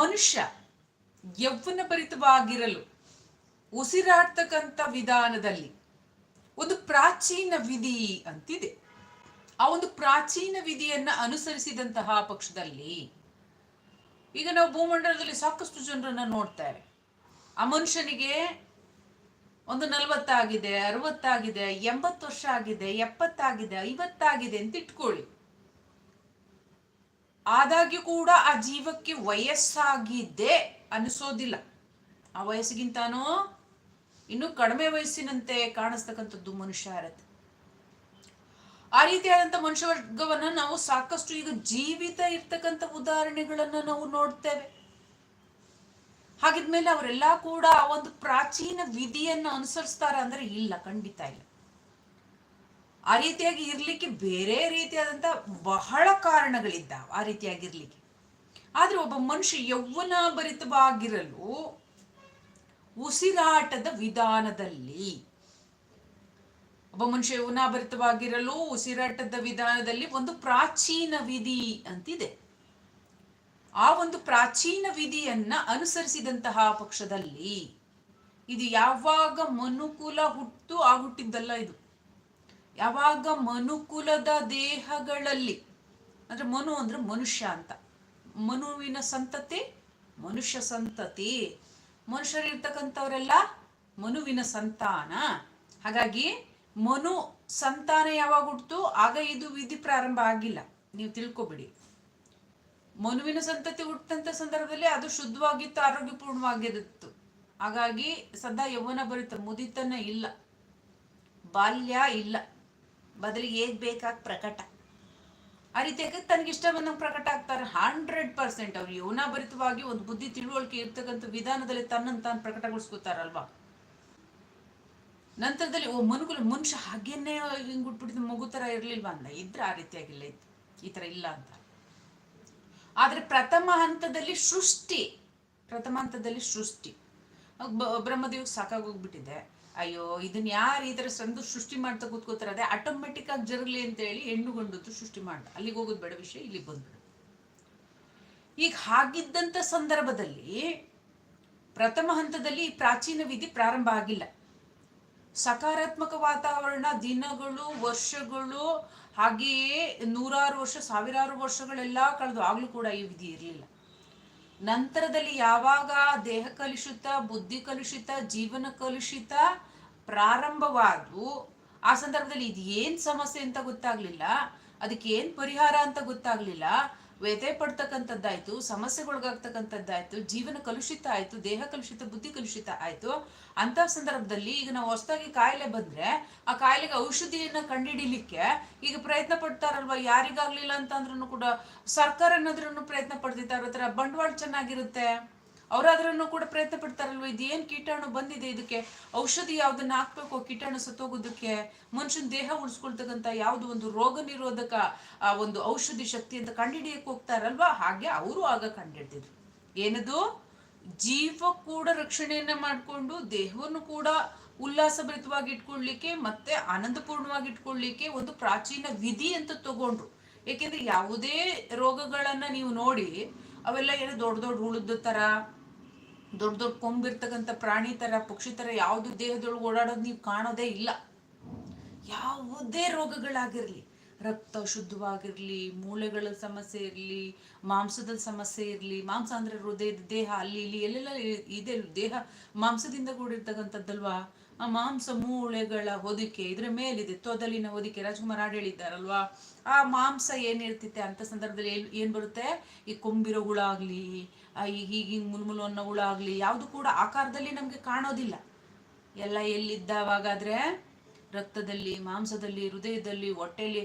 ಮನುಷ್ಯ ಯೌವನ ಭರಿತವಾಗಿರಲು ಉಸಿರಾಡ್ತಕ್ಕಂಥ ವಿಧಾನದಲ್ಲಿ ಒಂದು ಪ್ರಾಚೀನ ವಿಧಿ ಅಂತಿದೆ. ಆ ಒಂದು ಪ್ರಾಚೀನ ವಿಧಿಯನ್ನ ಅನುಸರಿಸಿದಂತಹ ಪಕ್ಷದಲ್ಲಿ ಈಗ ನಾವು ಭೂಮಂಡಲದಲ್ಲಿ ಸಾಕಷ್ಟು ಜನರನ್ನ ನೋಡ್ತೇವೆ. ಆ ಮನುಷ್ಯನಿಗೆ ಒಂದು ನಲವತ್ತಾಗಿದೆ, ಅರವತ್ತಾಗಿದೆ, ಎಂಬತ್ತು ವರ್ಷ ಆಗಿದೆ, ಎಪ್ಪತ್ತಾಗಿದೆ, ಐವತ್ತಾಗಿದೆ ಅಂತ ಇಟ್ಕೊಳ್ಳಿ. ಆದಾಗ್ಯೂ ಕೂಡ ಆ ಜೀವಕ್ಕೆ ವಯಸ್ಸಾಗಿದೆ ಅನಿಸೋದಿಲ್ಲ. ಆ ವಯಸ್ಸಿಗಿಂತಾನೂ ಇನ್ನು ಕಡಿಮೆ ವಯಸ್ಸಿನಂತೆ ಕಾಣಿಸ್ತಕ್ಕಂಥದ್ದು ಮನುಷ್ಯ ಇರತ್ತೆ ಆ ರೀತಿಯಾದಂಥ ಮನುಷ್ಯ ವರ್ಗವನ್ನ ನಾವು ಸಾಕಷ್ಟು ಈಗ ಜೀವಿತ ಇರ್ತಕ್ಕಂಥ ಉದಾಹರಣೆಗಳನ್ನ ನಾವು ನೋಡ್ತೇವೆ. ಹಾಗಿದ್ಮೇಲೆ ಅವರೆಲ್ಲ ಕೂಡ ಒಂದು ಪ್ರಾಚೀನ ವಿಧಿಯನ್ನು ಅನುಸರಿಸ್ತಾರ ಅಂದ್ರೆ ಇಲ್ಲ, ಖಂಡಿತ ಇಲ್ಲ. ಆ ರೀತಿಯಾಗಿ ಇರಲಿಕ್ಕೆ ಬೇರೆ ರೀತಿಯಾದಂತ ಬಹಳ ಕಾರಣಗಳಿದ್ದಾವೆ ಆ ರೀತಿಯಾಗಿರ್ಲಿಕ್ಕೆ. ಆದ್ರೆ ಒಬ್ಬ ಮನುಷ್ಯ ಯೌವನಾಭರಿತವಾಗಿರಲು ಉಸಿರಾಟದ ವಿಧಾನದಲ್ಲಿ, ಒಬ್ಬ ಮನುಷ್ಯ ಯೌವನಾಭರಿತವಾಗಿರಲು ಉಸಿರಾಟದ ವಿಧಾನದಲ್ಲಿ ಒಂದು ಪ್ರಾಚೀನ ವಿಧಿ ಅಂತಿದೆ. ಆ ಒಂದು ಪ್ರಾಚೀನ ವಿಧಿಯನ್ನ ಅನುಸರಿಸಿದಂತಹ ಪಕ್ಷದಲ್ಲಿ ಇದು ಯಾವಾಗ ಮನುಕುಲ ಹುಟ್ಟು ಆ ಹುಟ್ಟಿದ್ದಲ್ಲ ಇದು. ಯಾವಾಗ ಮನುಕುಲದ ದೇಹಗಳಲ್ಲಿ, ಅಂದ್ರೆ ಮನು ಅಂದ್ರೆ ಮನುಷ್ಯ ಅಂತ. ಮನುವಿನ ಸಂತತಿ, ಮನುಷ್ಯ ಸಂತತಿ. ಮನುಷ್ಯರಿರ್ತಕ್ಕಂಥವರೆಲ್ಲ ಮನುವಿನ ಸಂತಾನ. ಹಾಗಾಗಿ ಮನು ಸಂತಾನ ಯಾವಾಗ ಹುಟ್ಟಿತು ಆಗ ಇದು ವಿಧಿ ಪ್ರಾರಂಭ ಆಗಿಲ್ಲ. ನೀವು ತಿಳ್ಕೊಬಿಡಿ. ಮನುವಿನ ಸಂತತಿ ಹುಟ್ಟಂತ ಸಂದರ್ಭದಲ್ಲಿ ಅದು ಶುದ್ಧವಾಗಿತ್ತು ಆರೋಗ್ಯಪೂರ್ಣವಾಗಿರುತ್ತು ಹಾಗಾಗಿ ಸದಾ ಯೌವನ ಬರುತ್ತೆ ಮುದಿತನ ಇಲ್ಲ. ಬಾಲ್ಯ ಇಲ್ಲ. ಬದಲಿಗೆ ಹೇಗ್ ಬೇಕಾಗ ಪ್ರಕಟ. ಆ ರೀತಿಯಾಗಿ ಇಷ್ಟ ಬಂದಂಗೆ ಪ್ರಕಟ ಆಗ್ತಾರೆ. ಹಂಡ್ರೆಡ್ ಪರ್ಸೆಂಟ್ ಅವ್ರು ಯೋನಾಭರಿತವಾಗಿ ಒಂದು ಬುದ್ಧಿ ತಿಳುವಳಿಕೆ ಇರ್ತಕ್ಕಂಥ ವಿಧಾನದಲ್ಲಿ ತನ್ನನ್ನು ತಾನು ಪ್ರಕಟಗೊಳಿಸ್ಕೊತಾರಲ್ವಾ? ನಂತರದಲ್ಲಿ, ಓ ಮನುಗಳು ಮನುಷ್ಯ ಹಾಗೇನೆ ಹಿಂಗ್ ಹುಟ್ಬಿಟ್ಟಿದ್ದು ಮಗು ತರ ಇರ್ಲಿಲ್ವಾ ಅಂದ ಇದ್ರೆ ಆ ರೀತಿಯಾಗಿಲ್ಲ ಇತ್ತು ಈ ಥರ ಇಲ್ಲ ಅಂತ. ಆದ್ರೆ ಪ್ರಥಮ ಹಂತದಲ್ಲಿ ಸೃಷ್ಟಿ. ಪ್ರಥಮ ಹಂತದಲ್ಲಿ ಸೃಷ್ಟಿ. ಬ್ರಹ್ಮದೇವ್ ಸಾಕಾಗೋಗ್ಬಿಟ್ಟಿದೆ ಅಯ್ಯೋ ಇದನ್ನ ಯಾರು ಈ ಥರ ಸಂದು ಸೃಷ್ಟಿ ಮಾಡ್ತಾ ಕೂತ್ಕೋತಾರೆ ಅದೇ ಆಟೋಮೆಟಿಕ್ ಆಗಿ ಜರಲಿ ಅಂತ ಹೇಳಿ ಹೆಣ್ಣು ಗಂಡದ್ದು ಸೃಷ್ಟಿ ಮಾಡ್ದ. ಅಲ್ಲಿಗೆ ಹೋಗೋದು ಬೇಡ ವಿಷಯ, ಇಲ್ಲಿಗೆ ಬಂದ್ಬಿಡು ಈಗ ಹಾಗಿದ್ದಂಥ ಸಂದರ್ಭದಲ್ಲಿ ಪ್ರಥಮ ಹಂತದಲ್ಲಿ ಪ್ರಾಚೀನ ವಿಧಿ ಪ್ರಾರಂಭ ಆಗಿಲ್ಲ. ಸಕಾರಾತ್ಮಕ ವಾತಾವರಣ ದಿನಗಳು, ವರ್ಷಗಳು, ಹಾಗೆಯೇ ನೂರಾರು ವರ್ಷ, ಸಾವಿರಾರು ವರ್ಷಗಳೆಲ್ಲ ಕಳೆದು, ಆಗ್ಲೂ ಕೂಡ ಈ ವಿಧಿ ಇರಲಿಲ್ಲ. ನಂತರದಲ್ಲಿ ಯಾವಾಗ ದೇಹ ಕಲುಷಿತ, ಬುದ್ಧಿ ಕಲುಷಿತ, ಜೀವನ ಕಲುಷಿತ ಪ್ರಾರಂಭವಾದ್ವು, ಆ ಸಂದರ್ಭದಲ್ಲಿ ಇದು ಏನು ಸಮಸ್ಯೆ ಅಂತ ಗೊತ್ತಾಗ್ಲಿಲ್ಲ ಅದಕ್ಕೆ ಏನು ಪರಿಹಾರ ಅಂತ ಗೊತ್ತಾಗ್ಲಿಲ್ಲ. ವ್ಯಥೆ ಪಡ್ತಕ್ಕಂಥದ್ದಾಯ್ತು, ಸಮಸ್ಯೆಗೊಳಗಾಗ್ತಕ್ಕಂಥದ್ದಾಯ್ತು, ಜೀವನ ಕಲುಷಿತ ಆಯ್ತು, ದೇಹ ಕಲುಷಿತ, ಬುದ್ಧಿ ಕಲುಷಿತ ಆಯ್ತು. ಅಂತ ಸಂದರ್ಭದಲ್ಲಿ ಈಗ ನಾವು ಹೊಸದಾಗಿ ಕಾಯಿಲೆ ಬಂದ್ರೆ ಆ ಕಾಯಿಲೆಗೆ ಔಷಧಿಯನ್ನ ಕಂಡುಹಿಡಿಲಿಕ್ಕೆ ಈಗ ಪ್ರಯತ್ನ ಪಡ್ತಾರಲ್ವಾ? ಯಾರಿಗಾಗ್ಲಿಲ್ಲ ಅಂತಂದ್ರೂ ಕೂಡ ಸರ್ಕಾರ ಅನ್ನೋದ್ರೂ ಪ್ರಯತ್ನ ಹತ್ರ ಬಂಡವಾಳ ಚೆನ್ನಾಗಿರುತ್ತೆ. ಅವರಾದ್ರೂ ಕೂಡ ಪ್ರಯತ್ನ ಪಡ್ತಾರಲ್ವ? ಇದೇನ್ ಕೀಟಾಣು ಬಂದಿದೆ ಇದಕ್ಕೆ? ಔಷಧಿ ಯಾವ್ದನ್ನ ಹಾಕ್ಬೇಕು, ಕೀಟಾಣು ಸತ್ತೋಗೋದಕ್ಕೆ ಮನುಷ್ಯನ ದೇಹ ಉಳಿಸ್ಕೊಳ್ತಕ್ಕಂಥ ಯಾವ್ದು ಒಂದು ರೋಗ ನಿರೋಧಕ, ಆ, ಒಂದು ಔಷಧಿ ಶಕ್ತಿ ಅಂತ ಕಂಡಿಡಿಯಕ್ಕೆ ಹೋಗ್ತಾರಲ್ವಾ? ಹಾಗೆ ಅವರು ಆಗ ಕಂಡಿಡ್ತಿದ್ರು ಏನದು? ಜೀವ ಕೂಡ ರಕ್ಷಣೆಯನ್ನ ಮಾಡಿಕೊಂಡು, ದೇಹವನ್ನು ಕೂಡ ಉಲ್ಲಾಸಭರಿತವಾಗಿ ಇಟ್ಕೊಳ್ಲಿಕ್ಕೆ ಮತ್ತೆ ಆನಂದಪೂರ್ಣವಾಗಿ ಇಟ್ಕೊಳ್ಲಿಕ್ಕೆ ಒಂದು ಪ್ರಾಚೀನ ವಿಧಿ ಅಂತ ತಗೊಂಡ್ರು. ಏಕೆಂದ್ರೆ ಯಾವುದೇ ರೋಗಗಳನ್ನ ನೀವು ನೋಡಿ, ಅವೆಲ್ಲ ಏನೋ ದೊಡ್ಡ ದೊಡ್ಡ ಹುಳದ ತರ ದೊಡ್ಡ ದೊಡ್ಡ ಕೊಂಬಿರ್ತಕ್ಕಂಥ ಪ್ರಾಣಿ ಥರ ಪಕ್ಷಿ ಥರ ಯಾವ್ದು ದೇಹದೊಳಗೆ ಓಡಾಡೋದು ನೀವು ಕಾಣೋದೇ ಇಲ್ಲ. ಯಾವುದೇ ರೋಗಗಳಾಗಿರಲಿ, ರಕ್ತ ಶುದ್ಧವಾಗಿರಲಿ, ಮೂಳೆಗಳ ಸಮಸ್ಯೆ ಇರಲಿ, ಮಾಂಸದ ಸಮಸ್ಯೆ ಇರಲಿ, ಮಾಂಸ ಅಂದ್ರೆ ಹೃದಯದ ದೇಹ, ಅಲ್ಲಿ ಇಲ್ಲಿ ಎಲ್ಲೆಲ್ಲ ಇದೆ ದೇಹ ಮಾಂಸದಿಂದ ಕೂಡಿರ್ತಕ್ಕಂಥದ್ದಲ್ವಾ? ಆ ಮಾಂಸ ಮೂಳೆಗಳ ಹೊದಿಕೆ ಇದ್ರ ಮೇಲಿದೆ, ತೊದಲಿನ ಹೊದಿಕೆ, ರಾಜ್ಕುಮಾರ್ ಹಾಡು ಹೇಳಿದ್ದಾರಲ್ವಾ? ಆ ಮಾಂಸ ಏನಿರ್ತಿತ್ತೆ ಅಂತ ಸಂದರ್ಭದಲ್ಲಿ ಏನ್ ಬರುತ್ತೆ? ಈ ಕೊಂಬಿರೋ ಹುಳ ಆಗ್ಲಿ ಈಗ ಹೀಗಿಂಗ್ ಮುಲ್ಮುಲು ಅನ್ನೋ ಹುಳ ಆಗಲಿ, ಯಾವುದು ಕೂಡ ಆಕಾರದಲ್ಲಿ ನಮಗೆ ಕಾಣೋದಿಲ್ಲ. ಎಲ್ಲ ಎಲ್ಲಿದ್ದಾವಾಗಾದ್ರೆ ರಕ್ತದಲ್ಲಿ, ಮಾಂಸದಲ್ಲಿ, ಹೃದಯದಲ್ಲಿ ಹೊಟ್ಟೆಯಲ್ಲಿ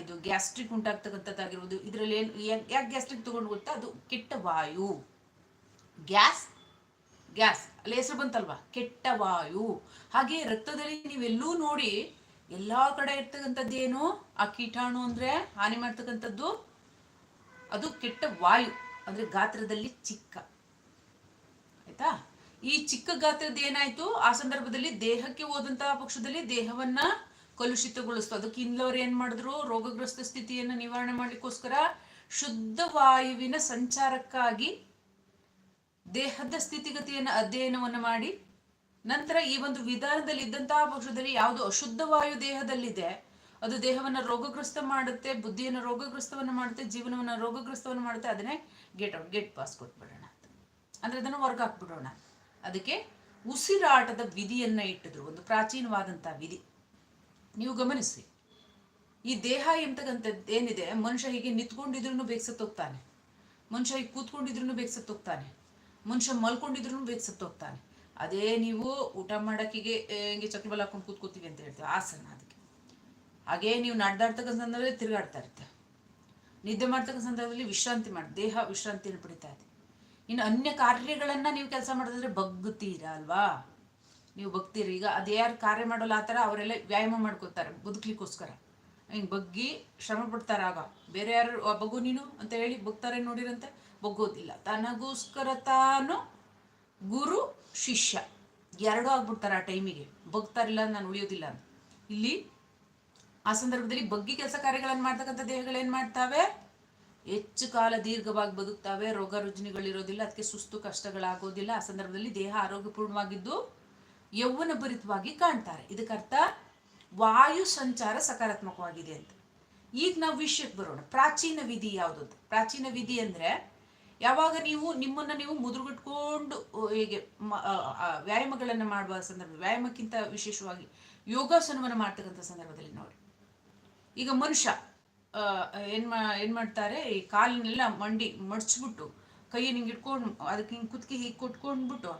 ಇದು ಗ್ಯಾಸ್ಟ್ರಿಕ್ ಉಂಟಾಗ್ತಕ್ಕಂಥದ್ದಾಗಿರ್ಬೋದು. ಇದರಲ್ಲಿ ಏನು ಯಾಕೆ ಗ್ಯಾಸ್ಟ್ರಿಕ್ ತಗೊಂಡು ಗೊತ್ತಾ? ಅದು ಕೆಟ್ಟ ವಾಯು. Gas gas. ಅಲ್ಲಿ ಹೆಸರು ಬಂತಲ್ವಾ? ಕೆಟ್ಟ ವಾಯು. ಹಾಗೆ ರಕ್ತದಲ್ಲಿ ನೀವೆಲ್ಲೂ ನೋಡಿ ಎಲ್ಲ ಕಡೆ ಇರ್ತಕ್ಕಂಥದ್ದು ಏನು? ಆ ಕೀಟಾಣು ಅಂದ್ರೆ ಹಾನಿ ಮಾಡ್ತಕ್ಕಂಥದ್ದು? ಅದು ಕೆಟ್ಟ ವಾಯು. ಅಂದ್ರೆ ಗಾತ್ರದಲ್ಲಿ ಚಿಕ್ಕ. ಆಯ್ತಾ? ಈ ಚಿಕ್ಕ ಗಾತ್ರದ ಏನಾಯ್ತು? ಆ ಸಂದರ್ಭದಲ್ಲಿ ದೇಹಕ್ಕೆ ಹೋದಂತಹ ಪಕ್ಷದಲ್ಲಿ ದೇಹವನ್ನ ಕಲುಷಿತಗೊಳಿಸ್ತು. ಅದಕ್ಕೆ ಇನ್ನೋರು ಏನ್ ಮಾಡಿದ್ರು? ರೋಗಗ್ರಸ್ತ ಸ್ಥಿತಿಯನ್ನು ನಿವಾರಣೆ ಮಾಡ್ಲಿಕ್ಕೋಸ್ಕರ ಶುದ್ಧ ವಾಯುವಿನ ಸಂಚಾರಕ್ಕಾಗಿ ದೇಹದ ಸ್ಥಿತಿಗತಿಯನ್ನು ಅಧ್ಯಯನವನ್ನು ಮಾಡಿ, ನಂತರ ಈ ಒಂದು ವಿಧಾನದಲ್ಲಿ ಇದ್ದಂತಹ ಪಕ್ಷದಲ್ಲಿ ಯಾವುದು ಅಶುದ್ಧ ವಾಯು ದೇಹದಲ್ಲಿದೆ ಅದು ದೇಹವನ್ನ ರೋಗಗ್ರಸ್ತ ಮಾಡುತ್ತೆ, ಬುದ್ಧಿಯನ್ನು ರೋಗಗ್ರಸ್ತವನ್ನ ಮಾಡುತ್ತೆ, ಜೀವನವನ್ನ ರೋಗಗ್ರಸ್ತವನ್ನ ಮಾಡುತ್ತೆ, ಅದನ್ನೇ ಗೇಟ್ ಔಟ್ ಗೇಟ್ ಪಾಸ್ ಕೊಟ್ಬಿಡೋಣ ಅಂತ. ಅಂದ್ರೆ ಅದನ್ನು ಹೊರಗೆ ಹಾಕ್ಬಿಡೋಣ. ಅದಕ್ಕೆ ಉಸಿರಾಟದ ವಿಧಿಯನ್ನ ಇಟ್ಟಿದ್ರು, ಒಂದು ಪ್ರಾಚೀನವಾದಂತಹ ವಿಧಿ. ನೀವು ಗಮನಿಸಿ ಈ ದೇಹ ಎಂತಕ್ಕಂಥದ್ದು ಏನಿದೆ? ಮನುಷ್ಯ ಹೀಗೆ ನಿಂತ್ಕೊಂಡಿದ್ರು ಬೇಗ ಸತ್ತೋಗ್ತಾನೆ ಮನುಷ್ಯ ಹೀಗೆ ಕೂತ್ಕೊಂಡಿದ್ರು ಬೇಗ ಸತ್ತೋಗ್ತಾನೆ ಮನುಷ್ಯ ಮಲ್ಕೊಂಡಿದ್ರು ಬೇಗ ಸತ್ತೋಗ್ತಾನೆ ಅದೇ ನೀವು ಊಟ ಮಾಡೋಕ್ಕಿಗೆ ಹಿಂಗೆ ಚಕ್ರಬಲ್ ಹಾಕೊಂಡು ಕೂತ್ಕೋತೀವಿ ಅಂತ ಹೇಳ್ತೀವಿ, ಆಸನ ಅದಕ್ಕೆ. ಹಾಗೇ ನೀವು ನಡೆದಾಡ್ತಕ್ಕ ಸಂದರ್ಭದಲ್ಲಿ ತಿರುಗಾಡ್ತಾ ಇರುತ್ತೆ. ನಿದ್ದೆ ಮಾಡ್ತಕ್ಕ ಸಂದರ್ಭದಲ್ಲಿ ವಿಶ್ರಾಂತಿ ಮಾಡಿ ದೇಹ ವಿಶ್ರಾಂತಿಯನ್ನು ಪಡಿತಾ ಇದೆ. ಇನ್ನು ಅನ್ಯ ಕಾರ್ಯಗಳನ್ನು ನೀವು ಕೆಲಸ ಮಾಡಿದ್ರೆ ಬಗ್ಗುತ್ತೀರಾ ಅಲ್ವಾ? ನೀವು ಬಗ್ತೀರಿ ಈಗ ಅದ್ಯಾರು ಕಾರ್ಯ ಮಾಡೋಲ್ಲ ಆ ಥರ ಅವರೆಲ್ಲ ವ್ಯಾಯಾಮ ಮಾಡ್ಕೋತಾರೆ ಬದುಕ್ಲಿಕ್ಕೋಸ್ಕರ. ಹಿಂಗೆ ಬಗ್ಗಿ ಶ್ರಮ ಪಡ್ತಾರೆ ಆಗ. ಬೇರೆ ಯಾರು "ಆ, ಬಗ್ಗು ನೀನು ಅಂತ ಹೇಳಿ ಬಗ್ತಾರೆ ನೋಡಿರಂತೆ ಬಗ್ಗೋದಿಲ್ಲ ತನಗೋಸ್ಕರ ತಾನು ಗುರು ಶಿಷ್ಯ. ಎರಡೂ ಆಗ್ಬಿಡ್ತಾರೆ ಆ ಟೈಮಿಗೆ. ಬಗ್ತಾರಿಲ್ಲ ನಾನು ಉಳಿಯೋದಿಲ್ಲ ಇಲ್ಲಿ ಆ ಸಂದರ್ಭದಲ್ಲಿ ಬಗ್ಗಿ ಕೆಲಸ ಕಾರ್ಯಗಳನ್ನು ಮಾಡ್ತಕ್ಕಂಥ ದೇಹಗಳೇನು ಮಾಡ್ತಾವೆ? ಹೆಚ್ಚು ಕಾಲ ದೀರ್ಘವಾಗಿ ಬದುಕ್ತಾವೆ. ರೋಗ ರುಜಿನಗಳಿರೋದಿಲ್ಲ, ಅದಕ್ಕೆ ಸುಸ್ತು ಕಷ್ಟಗಳಾಗೋದಿಲ್ಲ. ಆ ಸಂದರ್ಭದಲ್ಲಿ ದೇಹ ಆರೋಗ್ಯಪೂರ್ಣವಾಗಿದ್ದು ಯೌವನ ಭರಿತವಾಗಿ ಕಾಣ್ತಾರೆ ಇದಕ್ಕರ್ಥ ವಾಯು ಸಂಚಾರ ಸಕಾರಾತ್ಮಕವಾಗಿದೆ ಅಂತ. ಈಗ ನಾವು ವಿಷಯಕ್ಕೆ ಬರೋಣ. ಪ್ರಾಚೀನ ವಿಧಿ ಯಾವುದು ಅಂತ ಪ್ರಾಚೀನ ವಿಧಿ ಅಂದ್ರೆ ಯಾವಾಗ ನೀವು ನಿಮ್ಮನ್ನ ನೀವು ಮುದುರುಗಿಟ್ಕೊಂಡು ಹೇಗೆ ವ್ಯಾಯಾಮಗಳನ್ನು ಮಾಡುವ ಸಂದರ್ಭ, ವ್ಯಾಯಾಮಕ್ಕಿಂತ ವಿಶೇಷವಾಗಿ ಯೋಗಾಸನವನ್ನು ಮಾಡ್ತಕ್ಕಂಥ ಸಂದರ್ಭದಲ್ಲಿ ನೋಡಿ. ಈಗ ಮನುಷ್ಯ ಏನು ಏನ್ ಮಾಡ್ತಾರೆ, ಈ ಕಾಲಿನೆಲ್ಲ ಮಂಡಿ ಮಡ್ಚ್ಬಿಟ್ಟು ಕೈಯನ್ನು ಹಿಂಗೆ ಇಟ್ಕೊಂಡು ಅದಕ್ಕೆ ಹಿಂಗೆ ಕುತ್ತಿಗೆ ಹೀಗೆ ಕೊಟ್ಕೊಂಡ್ಬಿಟ್ಟು,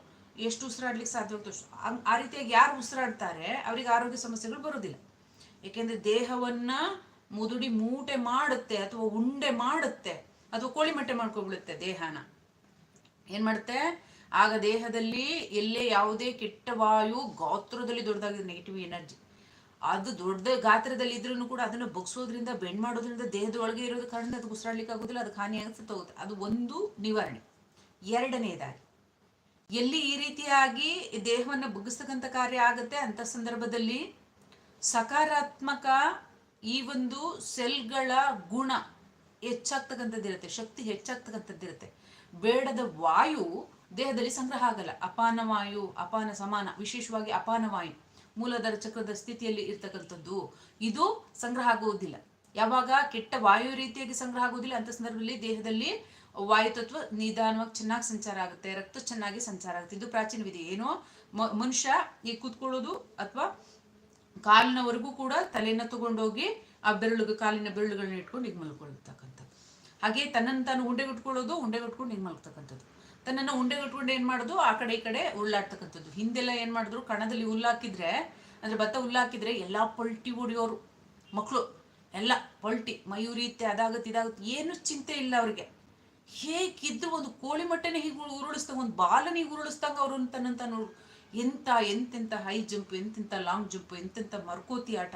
ಎಷ್ಟು ಉಸಿರಾಡ್ಲಿಕ್ಕೆ ಸಾಧ್ಯ ಅಷ್ಟು. ಆ ರೀತಿಯಾಗಿ ಯಾರು ಉಸಿರಾಡ್ತಾರೆ, ಅವರಿಗೆ ಆರೋಗ್ಯ ಸಮಸ್ಯೆಗಳು ಬರೋದಿಲ್ಲ ಏಕೆಂದರೆ ದೇಹವನ್ನ ಮುದುಡಿ ಮೂಟೆ ಮಾಡುತ್ತೆ ಅಥವಾ ಉಂಡೆ ಮಾಡುತ್ತೆ, ಅಥವಾ ಕೋಳಿ ಮಟ್ಟೆ ಮಾಡ್ಕೊಬಿಡುತ್ತೆ ದೇಹನ. ಏನು ಮಾಡುತ್ತೆ? ಆಗ ದೇಹದಲ್ಲಿ ಎಲ್ಲೇ ಯಾವುದೇ ಕೆಟ್ಟ ವಾಯು ಗಾತ್ರದಲ್ಲಿ ದೊಡ್ಡದಾಗಿದೆ ನೆಗೆಟಿವ್ ಎನರ್ಜಿ ಅದು ದೊಡ್ಡ ಗಾತ್ರದಲ್ಲಿ ಇದ್ರೂ ಕೂಡ ಅದನ್ನ ಬಗ್ಸೋದ್ರಿಂದ, ಬೆಂಡ್ ಮಾಡೋದ್ರಿಂದ ದೇಹದ ಒಳಗೆ ಇರೋದ ಕಾರಣ ಅದು ಉಸಿರಾಡ್ಲಿಕ್ಕೆ ಆಗೋದಿಲ್ಲ, ಅದು ಹಾನಿ ಆಗುತ್ತೆ ಹೋಗುತ್ತೆ ಅದು ಒಂದು ನಿವಾರಣೆ. ಎರಡನೇದಾಗಿ, ಎಲ್ಲಿ ಈ ರೀತಿಯಾಗಿ ದೇಹವನ್ನು ಬಗ್ಗಿಸ್ತಕ್ಕಂಥ ಕಾರ್ಯ ಆಗುತ್ತೆ ಅಂತ ಸಂದರ್ಭದಲ್ಲಿ ಸಕಾರಾತ್ಮಕ ಈ ಒಂದು ಸೆಲ್ಗಳ ಗುಣ ಹೆಚ್ಚಾಗ್ತಕ್ಕಂಥದ್ದಿರುತ್ತೆ ಶಕ್ತಿ ಹೆಚ್ಚಾಗ್ತಕ್ಕಂಥದ್ದಿರುತ್ತೆ ಬೇಡದ ವಾಯು ದೇಹದಲ್ಲಿ ಸಂಗ್ರಹ ಆಗಲ್ಲ. ಅಪಾನ ವಾಯು, ಅಪಾನ ಸಮಾನ, ವಿಶೇಷವಾಗಿ ಅಪಾನ ವಾಯು. ಮೂಲಾಧಾರ ಚಕ್ರದ ಸ್ಥಿತಿಯಲ್ಲಿ ಇರ್ತಕ್ಕಂಥದ್ದು. ಇದು ಸಂಗ್ರಹ ಆಗುವುದಿಲ್ಲ. ಯಾವಾಗ ಕೆಟ್ಟ ವಾಯು ರೀತಿಯಾಗಿ ಸಂಗ್ರಹ ಆಗುವುದಿಲ್ಲ, ಅಂತ ಸಂದರ್ಭದಲ್ಲಿ ದೇಹದಲ್ಲಿ ವಾಯು ತತ್ವ ನಿಧಾನವಾಗಿ ಚೆನ್ನಾಗಿ ಸಂಚಾರ ಆಗುತ್ತೆ. ರಕ್ತ ಚೆನ್ನಾಗಿ ಸಂಚಾರ ಆಗುತ್ತೆ. ಇದು ಪ್ರಾಚೀನ ವಿಧಿ. ಏನೋ? ಮನುಷ್ಯ ಈ ಕೂತ್ಕೊಳ್ಳೋದು ಅಥವಾ ಕಾಲಿನವರೆಗೂ ಕೂಡ ತಲೆಯನ್ನ ತಗೊಂಡೋಗಿ ಆ ಬೆರಳುಗೆ, ಕಾಲಿನ ಬೆರಳುಗಳನ್ನ ಇಟ್ಕೊಂಡು ಹಿಂಗೆ ಮಲ್ಕೊಳ್ತಕ್ಕಂಥದ್ದು. ಹಾಗೆ ತನ್ನನ್ನು ತಾನು ಉಂಡೆಗಟ್ಕೊಳ್ಳೋದು, ಉಂಡೆಗಟ್ಕೊಂಡು ಹಿಂಗೆ ಮಲ್ತಕ್ಕಂಥದ್ದು ತನ್ನನ್ನು ಉಂಡೆಗಟ್ಕೊಂಡು ಏನು ಮಾಡೋದು? ಆ ಕಡೆ ಈ ಕಡೆ ಉಳ್ಳಾಡ್ತಕ್ಕಂಥದ್ದು. ಹಿಂದೆಲ್ಲ ಏನು ಮಾಡಿದ್ರು? ಕಣದಲ್ಲಿ ಹುಲ್ಲಾಕಿದ್ರೆ, ಅಂದ್ರೆ ಭತ್ತ ಹುಲ್ಲಾಕಿದ್ರೆ ಎಲ್ಲ ಪಲ್ಟಿ ಹೊಡಿಯೋರು. ಮಕ್ಕಳು ಎಲ್ಲ ಪಲ್ಟಿ ಮಯೂರಿತ್ತೆ ಅದಾಗುತ್ತೆ, ಇದಾಗುತ್ತೆ, ಏನು ಚಿಂತೆ ಇಲ್ಲ ಅವ್ರಿಗೆ. ಹೇಗಿದ್ದು ಒಂದು ಕೋಳಿ ಮಟ್ಟೆನೇ ಹೀಗೆ ಉರುಳಿಸ್ದಂಗೆ, ಒಂದು ಬಾಲನ ಹೀಗೆ ಉರುಳಿಸ್ದಂಗ ಅವರು ತನ್ನಂತ ನೋಡು. ಎಂತ ಎಂತೆಂಥ ಹೈ ಜಂಪ್ ಎಂತೆಂಥ ಲಾಂಗ್ ಜಂಪ್ ಎಂತೆಂಥ ಮರ್ಕೋತಿ ಆಟ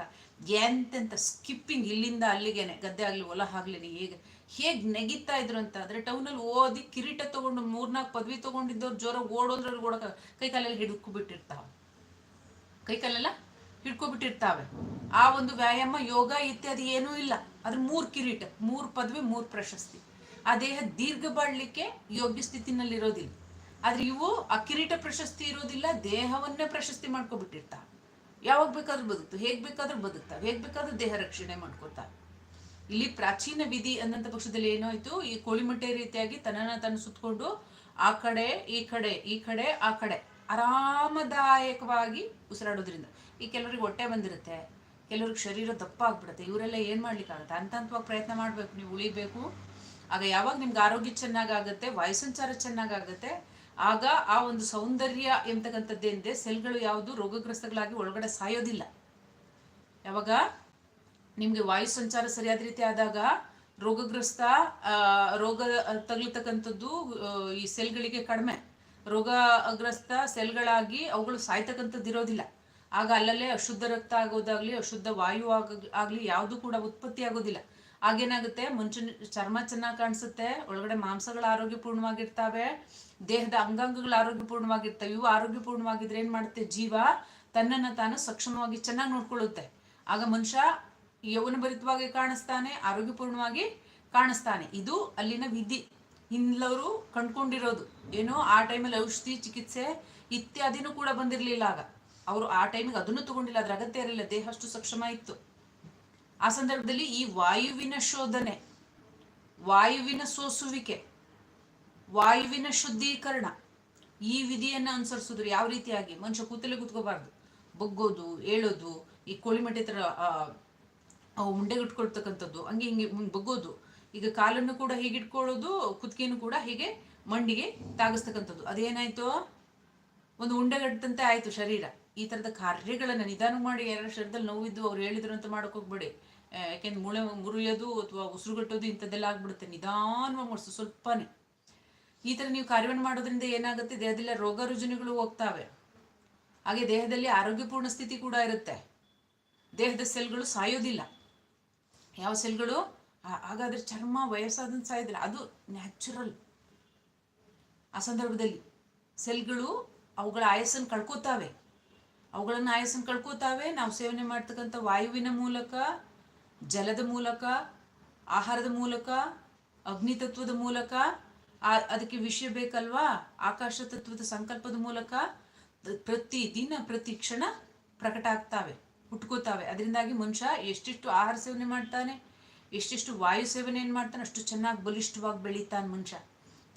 ಎಂತೆಂಥ ಸ್ಕಿಪ್ಪಿಂಗ್ ಇಲ್ಲಿಂದ ಅಲ್ಲಿಗೆನೆ, ಗದ್ದೆ ಆಗಲಿ, ಹೊಲ ಆಗ್ಲಿ ಹೇಗೆ ಹೇಗೆ ನೆಗಿತಾ ಇದ್ರು ಅಂತ ಆದರೆ ಟೌನಲ್ಲಿ ಓದಿ ಕಿರೀಟ ತೊಗೊಂಡು ಮೂರ್ನಾಲ್ಕು ಪದವಿ ತೊಗೊಂಡಿದ್ದವ್ರು ಜ್ವರ ಓಡೋದ್ರಲ್ಲಿ ಓಡಕ ಕೈ ಕಾಲಲ್ಲಿ ಹಿಡ್ಕೊಬಿಟ್ಟಿರ್ತಾವೆ. ಕೈ ಕಾಲೆಲ್ಲ ಹಿಡ್ಕೊಬಿಟ್ಟಿರ್ತಾವೆ. ಆ ಒಂದು ವ್ಯಾಯಾಮ, ಯೋಗ ಇತ್ಯಾದಿ ಏನೂ ಇಲ್ಲ. ಅದ್ರ ಮೂರು ಕಿರೀಟ, ಮೂರು ಪದವಿ, ಮೂರು ಪ್ರಶಸ್ತಿ. ಆ ದೇಹ ದೀರ್ಘ ಬಾಳ್ಲಿಕ್ಕೆ ಯೋಗ್ಯ ಸ್ಥಿತಿನಲ್ಲಿ ಇರೋದಿಲ್ಲ ಆದ್ರೆ ಇವು ಆ ಪ್ರಶಸ್ತಿ ಇರೋದಿಲ್ಲ, ದೇಹವನ್ನೇ ಪ್ರಶಸ್ತಿ ಮಾಡ್ಕೊಬಿಟ್ಟಿರ್ತಾವೆ ಯಾವಾಗ ಬೇಕಾದ್ರೂ ಬದುಕ್ತು, ಹೇಗ್ ಬೇಕಾದ್ರೂ ಬದುಕ್ತಾವೆ ಹೇಗ್ ಬೇಕಾದ್ರೂ ದೇಹ ರಕ್ಷಣೆ ಮಾಡ್ಕೊತಾವೆ ಇಲ್ಲಿ ಪ್ರಾಚೀನ ವಿಧಿ ಅನ್ನಂತ ಪಕ್ಷದಲ್ಲಿ ಏನಾಯ್ತು, ಈ ಕೋಳಿಮಟ್ಟೆ ರೀತಿಯಾಗಿ ತನ್ನನ್ನ ತನ್ನ ಸುತ್ತಕೊಂಡು ಆ ಕಡೆ, ಈ ಕಡೆ ಈ ಕಡೆ, ಆ ಕಡೆ ಆರಾಮದಾಯಕವಾಗಿ ಉಸಿರಾಡೋದ್ರಿಂದ. ಈ ಕೆಲವರಿಗೆ ಹೊಟ್ಟೆ ಬಂದಿರುತ್ತೆ, ಕೆಲವ್ರಿಗೆ ಶರೀರ ದಪ್ಪ ಆಗ್ಬಿಡುತ್ತೆ, ಇವರೆಲ್ಲ ಏನ್ ಮಾಡ್ಲಿಕ್ಕಾಗತ್ತೆ? ಹಂತ ಹಂತವಾಗಿ ಪ್ರಯತ್ನ ಮಾಡ್ಬೇಕು, ನೀವು ಉಳಿಬೇಕು. ಆಗ ಯಾವಾಗ ನಿಮ್ಗೆ ಆರೋಗ್ಯ ಚೆನ್ನಾಗಾಗುತ್ತೆ, ವಾಯು ಸಂಚಾರ ಚೆನ್ನಾಗಾಗುತ್ತೆ ಆಗ ಆ ಒಂದು ಸೌಂದರ್ಯ ಎಂತಕ್ಕಂಥದ್ದೇನಿದೆ ಸೆಲ್ಗಳು ಯಾವುದು ರೋಗಗ್ರಸ್ತಗಳಾಗಿ ಒಳಗಡೆ ಸಾಯೋದಿಲ್ಲ. ಯಾವಾಗ? ನಿಮಗೆ ವಾಯು ಸಂಚಾರ ಸರಿಯಾದ ರೀತಿ ಆದಾಗ ರೋಗಗ್ರಸ್ತ ರೋಗ ತಗಲತಕ್ಕಂಥದ್ದು ಈ ಸೆಲ್ಗಳಿಗೆ ಕಡಿಮೆ. ರೋಗಗ್ರಸ್ತ ಸೆಲ್ಗಳಾಗಿ ಅವುಗಳು ಸಾಯ್ತಕ್ಕಂಥದ್ದು ಇರೋದಿಲ್ಲ. ಆಗ ಅಲ್ಲಲ್ಲೇ ಅಶುದ್ಧ ರಕ್ತ ಆಗೋದಾಗ್ಲಿ, ಅಶುದ್ಧ ವಾಯು ಆಗ, ಆಗ್ಲಿ ಯಾವುದು ಕೂಡ ಉತ್ಪತ್ತಿ ಆಗೋದಿಲ್ಲ. ಆಗೇನಾಗುತ್ತೆ? ಮುಂಚಿನ ಚರ್ಮ ಚೆನ್ನಾಗಿ ಕಾಣಿಸುತ್ತೆ, ಒಳಗಡೆ ಮಾಂಸಗಳು ಆರೋಗ್ಯಪೂರ್ಣವಾಗಿರ್ತಾವೆ, ದೇಹದ ಅಂಗಾಂಗಗಳು ಆರೋಗ್ಯಪೂರ್ಣವಾಗಿರ್ತವೆ, ಇವು ಆರೋಗ್ಯಪೂರ್ಣವಾಗಿದ್ರೆ ಏನು ಮಾಡುತ್ತೆ? ಜೀವ ತನ್ನನ್ನ ತಾನು ಸಕ್ಷಮವಾಗಿ ಚೆನ್ನಾಗಿ ನೋಡ್ಕೊಳ್ಳುತ್ತೆ. ಆಗ ಮನುಷ್ಯ ಯೌವನಭರಿತವಾಗಿ ಕಾಣಿಸ್ತಾನೆ, ಆರೋಗ್ಯಪೂರ್ಣವಾಗಿ ಕಾಣಿಸ್ತಾನೆ. ಇದು ಅಲ್ಲಿನ ವಿಧಿ. ಹಿಂದ್ಲವರು ಕಂಡ್ಕೊಂಡಿರೋದು. ಏನೋ ಆ ಟೈಮಲ್ಲಿ ಔಷಧಿ ಚಿಕಿತ್ಸೆ ಇತ್ಯಾದಿನೂ ಕೂಡ ಬಂದಿರಲಿಲ್ಲ ಆಗ. ಅವರು ಆ ಟೈಮಿಗೆ ಅದನ್ನು ತಗೊಂಡಿಲ್ಲ, ಅದ್ರ ಅಗತ್ಯ ಇರಲಿಲ್ಲ, ದೇಹ ಅಷ್ಟು ಸಕ್ಷಮ ಇತ್ತು. ಆ ಸಂದರ್ಭದಲ್ಲಿ ಈ ವಾಯುವಿನ ಶೋಧನೆ, ವಾಯುವಿನ ಸೋಸುವಿಕೆ, ವಾಯುವಿನ ಶುದ್ಧೀಕರಣ ಈ ವಿಧಿಯನ್ನು ಅನುಸರಿಸಿದ್ರು ಯಾವ ರೀತಿಯಾಗಿ? ಮನುಷ್ಯ ಕೂತಲೇ ಕೂತ್ಕೋಬಾರ್ದು. ಬಗ್ಗೋದು, ಏಳೋದು, ಈ ಕೋಳಿಮಟ್ಟೆ ಥರ ಉಂಡೆಗಿಟ್ಕೊಳ್ತಕ್ಕಂಥದ್ದು ಹಂಗೆ ಹಿಂಗೆ ಬಗ್ಗೋದು. ಈಗ ಕಾಲನ್ನು ಕೂಡ ಹೀಗೆ ಇಟ್ಕೊಳ್ಳೋದು ಕುತ್ತಿಗೆಯನ್ನು ಕೂಡ ಹೀಗೆ ಮಂಡಿಗೆ ತಾಗಿಸ್ತಕ್ಕಂಥದ್ದು. ಅದೇನಾಯ್ತು? ಒಂದು ಉಂಡೆಗಟ್ಟಂತೆ ಆಯ್ತು ಶರೀರ. ಈ ಥರದ ಕಾರ್ಯಗಳನ್ನು ನಿಧಾನ ಮಾಡಿ ಯಾರ ಶರೀರದಲ್ಲಿ ನೋವಿದ್ದು ಅವ್ರು ಹೇಳಿದ್ರು ಅಂತ ಮಾಡಕ್ ಹೋಗ್ಬೇಡಿ ಯಾಕೆಂದ್ರೆ ಮೂಳೆ ಮುರಿಯೋದು ಅಥವಾ ಉಸಿರುಗಟ್ಟೋದು ಇಂಥದ್ದೆಲ್ಲ ಆಗ್ಬಿಡುತ್ತೆ. ನಿಧಾನವಾಗಿ ಮಾಡಿಸು, ಸ್ವಲ್ಪನೇ. ಈ ಥರ ನೀವು ಕಾರ್ಯವನ್ನು ಮಾಡೋದ್ರಿಂದ ಏನಾಗುತ್ತೆ? ದೇಹದಲ್ಲಿ ರೋಗ ರುಜಿನಗಳು ಹೋಗ್ತಾವೆ. ಹಾಗೆ ದೇಹದಲ್ಲಿ ಆರೋಗ್ಯಪೂರ್ಣ ಸ್ಥಿತಿ ಕೂಡ ಇರುತ್ತೆ. ದೇಹದ ಸೆಲ್ಗಳು ಸಾಯೋದಿಲ್ಲ. ಯಾವ ಸೆಲ್ಗಳು? ಹಾಗಾದ್ರೆ ಚರ್ಮ ವಯಸ್ಸಾದಂತ ಸಾಯೋದಿಲ್ಲ. ಅದು ನ್ಯಾಚುರಲ್. ಆ ಸಂದರ್ಭದಲ್ಲಿ ಸೆಲ್ಗಳು ಅವುಗಳ ಆಯಸ್ಸನ್ನು ಕಳ್ಕೋತಾವೆ. ಅವುಗಳನ್ನು ಆಯಸ್ಸನ್ನು ಕಳ್ಕೋತಾವೆ. ನಾವು ಸೇವನೆ ಮಾಡ್ತಕ್ಕಂಥ ವಾಯುವಿನ ಮೂಲಕ ಜಲದ ಮೂಲಕ, ಆಹಾರದ ಮೂಲಕ, ಅಗ್ನಿ ತತ್ವದ ಮೂಲಕ ಅದಕ್ಕೆ ವಿಷಯ ಬೇಕಲ್ವಾ? ಆಕಾಶ ತತ್ವದ ಸಂಕಲ್ಪದ ಮೂಲಕ ಪ್ರತಿ ದಿನ ಪ್ರತಿ ಕ್ಷಣ ಪ್ರಕಟ ಆಗ್ತಾವೆ ಹುಟ್ಕೋತಾವೆ ಅದರಿಂದಾಗಿ ಮನುಷ್ಯ ಎಷ್ಟೆಷ್ಟು ಆಹಾರ ಸೇವನೆ ಮಾಡ್ತಾನೆ, ಎಷ್ಟೆಷ್ಟು ವಾಯು ಸೇವನೆ ಏನು ಮಾಡ್ತಾನೆ, ಅಷ್ಟು ಚೆನ್ನಾಗಿ ಬಲಿಷ್ಠವಾಗಿ ಬೆಳೀತಾನೆ ಮನುಷ್ಯ.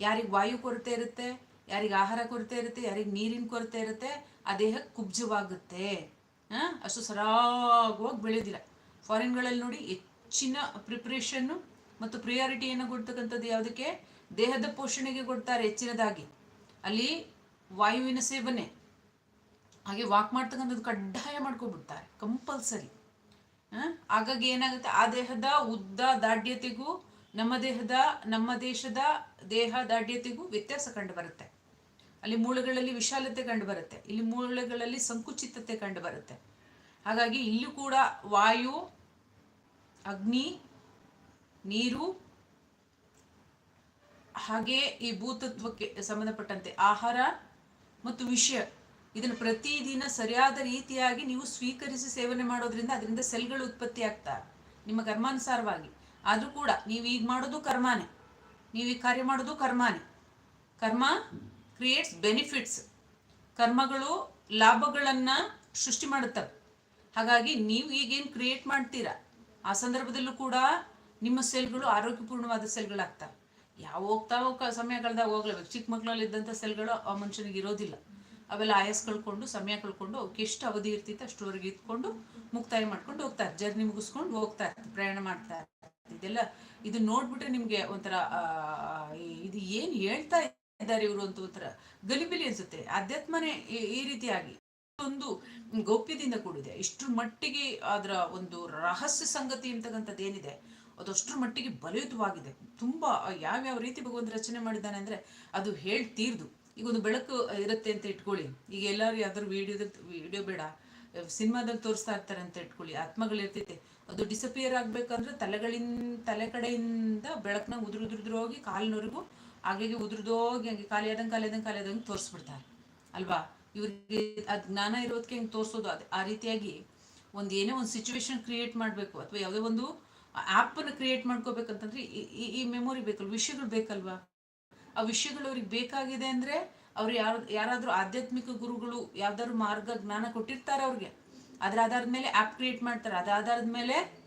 ಯಾರಿಗೆ ವಾಯು ಕೊರತೆ ಇರುತ್ತೆ, ಯಾರಿಗೆ ಆಹಾರ ಕೊರತೆ ಇರುತ್ತೆ, ಯಾರಿಗೆ ನೀರಿನ ಕೊರತೆ ಇರುತ್ತೆ, ಆ ದೇಹ ಕುಬ್ಜವಾಗುತ್ತೆ. ಅಷ್ಟು ಸರಾಗವಾಗಿ ಬೆಳೆಯೋದಿಲ್ಲ ಫಾರಿನ್ಗಳಲ್ಲಿ ನೋಡಿ ಹೆಚ್ಚಿನ ಪ್ರಿಪ್ರೇಷನ್ನು ಮತ್ತು ಪ್ರಿಯಾರಿಟಿಯನ್ನು ಕೊಡ್ತಕ್ಕಂಥದ್ದು ಯಾವುದಕ್ಕೆ? ದೇಹದ ಪೋಷಣೆಗೆ ಕೊಡ್ತಾರೆ ಹೆಚ್ಚಿನದಾಗಿ. ಅಲ್ಲಿ ವಾಯುವಿನ ಸೇವನೆ, ಹಾಗೆ ವಾಕ್ ಮಾಡ್ತಕ್ಕಂಥದ್ದು ಕಡ್ಡಾಯ ಮಾಡ್ಕೊಬಿಡ್ತಾರೆ ಕಂಪಲ್ಸರಿ ಹಾಗಾಗಿ ಏನಾಗುತ್ತೆ? ಆ ದೇಹದ ಉದ್ದ ದಾಢ್ಯತೆಗೂ ನಮ್ಮ ದೇಹದ, ನಮ್ಮ ದೇಶದ ದೇಹ ದಾಢ್ಯತೆಗೂ ವ್ಯತ್ಯಾಸ ಕಂಡು ಬರುತ್ತೆ ಅಲ್ಲಿ ಮೂಳೆಗಳಲ್ಲಿ ವಿಶಾಲತೆ ಕಂಡು ಬರುತ್ತೆ ಇಲ್ಲಿ ಮೂಳೆಗಳಲ್ಲಿ ಸಂಕುಚಿತತೆ ಕಂಡು ಬರುತ್ತೆ ಹಾಗಾಗಿ ಇಲ್ಲೂ ಕೂಡ ವಾಯು ಅಗ್ನಿ, ನೀರು, ಹಾಗೆ ಈ ಭೂತತ್ವಕ್ಕೆ ಸಂಬಂಧಪಟ್ಟಂತೆ ಆಹಾರ ಮತ್ತು ವಿಷಯ. ಇದನ್ನು ಪ್ರತಿದಿನ ಸರಿಯಾದ ರೀತಿಯಾಗಿ ನೀವು ಸ್ವೀಕರಿಸಿ ಸೇವನೆ ಮಾಡೋದ್ರಿಂದ ಅದರಿಂದ ಸೆಲ್ಗಳು ಉತ್ಪತ್ತಿ ಆಗ್ತಾ ನಿಮ್ಮ ಕರ್ಮಾನುಸಾರವಾಗಿ. ಆದರೂ ಕೂಡ ನೀವು ಈಗ ಮಾಡೋದು ಕರ್ಮಾನೆ. ನೀವು ಈ ಕಾರ್ಯ ಮಾಡೋದು ಕರ್ಮಾನೆ. ಕರ್ಮ ಕ್ರಿಯೇಟ್ಸ್ ಬೆನಿಫಿಟ್ಸ್ ಕರ್ಮಗಳು ಲಾಭಗಳನ್ನು ಸೃಷ್ಟಿ ಮಾಡುತ್ತವೆ. ಹಾಗಾಗಿ ನೀವು ಈಗೇನು ಕ್ರಿಯೇಟ್ ಮಾಡ್ತೀರಾ? ಆ ಸಂದರ್ಭದಲ್ಲೂ ಕೂಡ ನಿಮ್ಮ ಸೆಲ್ಗಳು ಆರೋಗ್ಯಪೂರ್ಣವಾದ ಸೆಲ್ಗಳಾಗ್ತವೆ. ಯಾವ ಹೋಗ್ತಾವೋ ಸಮಯ ಕಳೆದಾಗ ಹೋಗ್ಲೇಬೇಕು. ಚಿಕ್ಕ ಮಕ್ಕಳಲ್ಲಿ ಇದ್ದಂಥ ಸೆಲ್ಗಳು ಆ ಮನುಷ್ಯನಿಗೆ ಇರೋದಿಲ್ಲ. ಅವೆಲ್ಲ ಆಯಸ್ ಕಳ್ಕೊಂಡು, ಸಮಯ ಕಳ್ಕೊಂಡು, ಅವಕ್ಕೆ ಎಷ್ಟು ಅವಧಿ ಇರ್ತಿತ್ತು ಅಷ್ಟುವರೆಗೆ ಇದ್ಕೊಂಡು ಮುಕ್ತಾಯ ಮಾಡ್ಕೊಂಡು ಹೋಗ್ತಾರೆ. ಜರ್ನಿ ಮುಗಿಸ್ಕೊಂಡು ಹೋಗ್ತಾರೆ, ಪ್ರಯಾಣ ಮಾಡ್ತಾರೆ. ಇದೆಲ್ಲ ಇದು ನೋಡ್ಬಿಟ್ರೆ ನಿಮಗೆ ಒಂಥರ ಇದು ಏನು ಹೇಳ್ತಾ ಇದ್ದಾರೆ ಇವರು ಅಂತ ಒಂಥರ ಗಲಿಬಿಲಿ ಅನ್ಸುತ್ತೆ. ಅಧ್ಯಾತ್ಮನೇ ಈ- ಈ ರೀತಿಯಾಗಿ. ಒಂದು ಗೌಪ್ಯದಿಂದ ಕೂಡಿದೆ. ಇಷ್ಟರ ಮಟ್ಟಿಗೆ ಅದರ ಒಂದು ರಹಸ್ಯ ಸಂಗತಿ ಅಂತಕ್ಕಂಥದ್ದು ಏನಿದೆ, ಅದು ಅಷ್ಟರ ಮಟ್ಟಿಗೆ ಬಲಯುತವಾಗಿದೆ. ತುಂಬಾ ಯಾವ್ಯಾವ ರೀತಿ ಭಗವಂತ ರಚನೆ ಮಾಡಿದ್ದಾನೆ ಅಂದ್ರೆ ಅದು ಹೇಳ್ತೀರ್ದು ಈಗ ಒಂದು ಬೆಳಕು ಇರುತ್ತೆ ಅಂತ ಇಟ್ಕೊಳ್ಳಿ. ಈಗ ಎಲ್ಲರೂ ಯಾವ್ದಾದ್ರು ವಿಡಿಯೋದ ವಿಡಿಯೋ ಬೇಡ, ಸಿನಿಮಾದಲ್ಲಿ ತೋರಿಸ್ತಾ ಇರ್ತಾರೆ ಅಂತ ಇಟ್ಕೊಳ್ಳಿ. ಆತ್ಮಗಳಿರ್ತೈತೆ ಅದು ಡಿಸಪಿಯರ್ ಆಗ್ಬೇಕಂದ್ರೆ ತಲೆಗಳಿಂದ ತಲೆ ಕಡೆಯಿಂದ ಬೆಳಕನ್ನ ಉದುರುದುರುದ್ರು ಹೋಗಿ ಕಾಲಿನವರೆಗೂ ಹಾಗೆಗೆ ಉದುರುದೋಗಿ, ಹಂಗೆ ಖಾಲಿ ಆದಂಗೆ ಖಾಲಿ ಆದಂಗೆ ತೋರಿಸ್ಬಿಡ್ತಾರೆ. ಅಲ್ವಾ? ಇವ್ರಿಗೆ ಆ ಜ್ಞಾನ ಇರೋದಕ್ಕೆ ಹಿಂಗೆ ತೋರಿಸೋದು ಅದು ಆ ರೀತಿಯಾಗಿ ಒಂದು ಏನೇ ಒಂದು ಸಿಚುವೇಶನ್ ಕ್ರಿಯೇಟ್ ಮಾಡಬೇಕು ಅಥವಾ ಯಾವುದೇ ಒಂದು ಆ್ಯಪನ್ನು ಕ್ರಿಯೇಟ್ ಮಾಡ್ಕೋಬೇಕಂತಂದ್ರೆ ಈ- ಈ- ಮೆಮೊರಿ ಬೇಕಲ್ವ? ವಿಷಯಗಳು ಬೇಕಲ್ವಾ? ಆ ವಿಷಯಗಳು ಅವ್ರಿಗೆ ಬೇಕಾಗಿದೆ ಅಂದರೆ ಅವ್ರು ಯಾರು, ಯಾರಾದರೂ ಆಧ್ಯಾತ್ಮಿಕ ಗುರುಗಳು ಯಾವ್ದಾದ್ರು ಮಾರ್ಗ ಜ್ಞಾನ ಕೊಟ್ಟಿರ್ತಾರೆ ಅವ್ರಿಗೆ. ಅದ್ರ ಆಧಾರದ ಮೇಲೆ ಆ್ಯಪ್ ಕ್ರಿಯೇಟ್ ಮಾಡ್ತಾರೆ. ಅದಾದ ಮೇಲೆ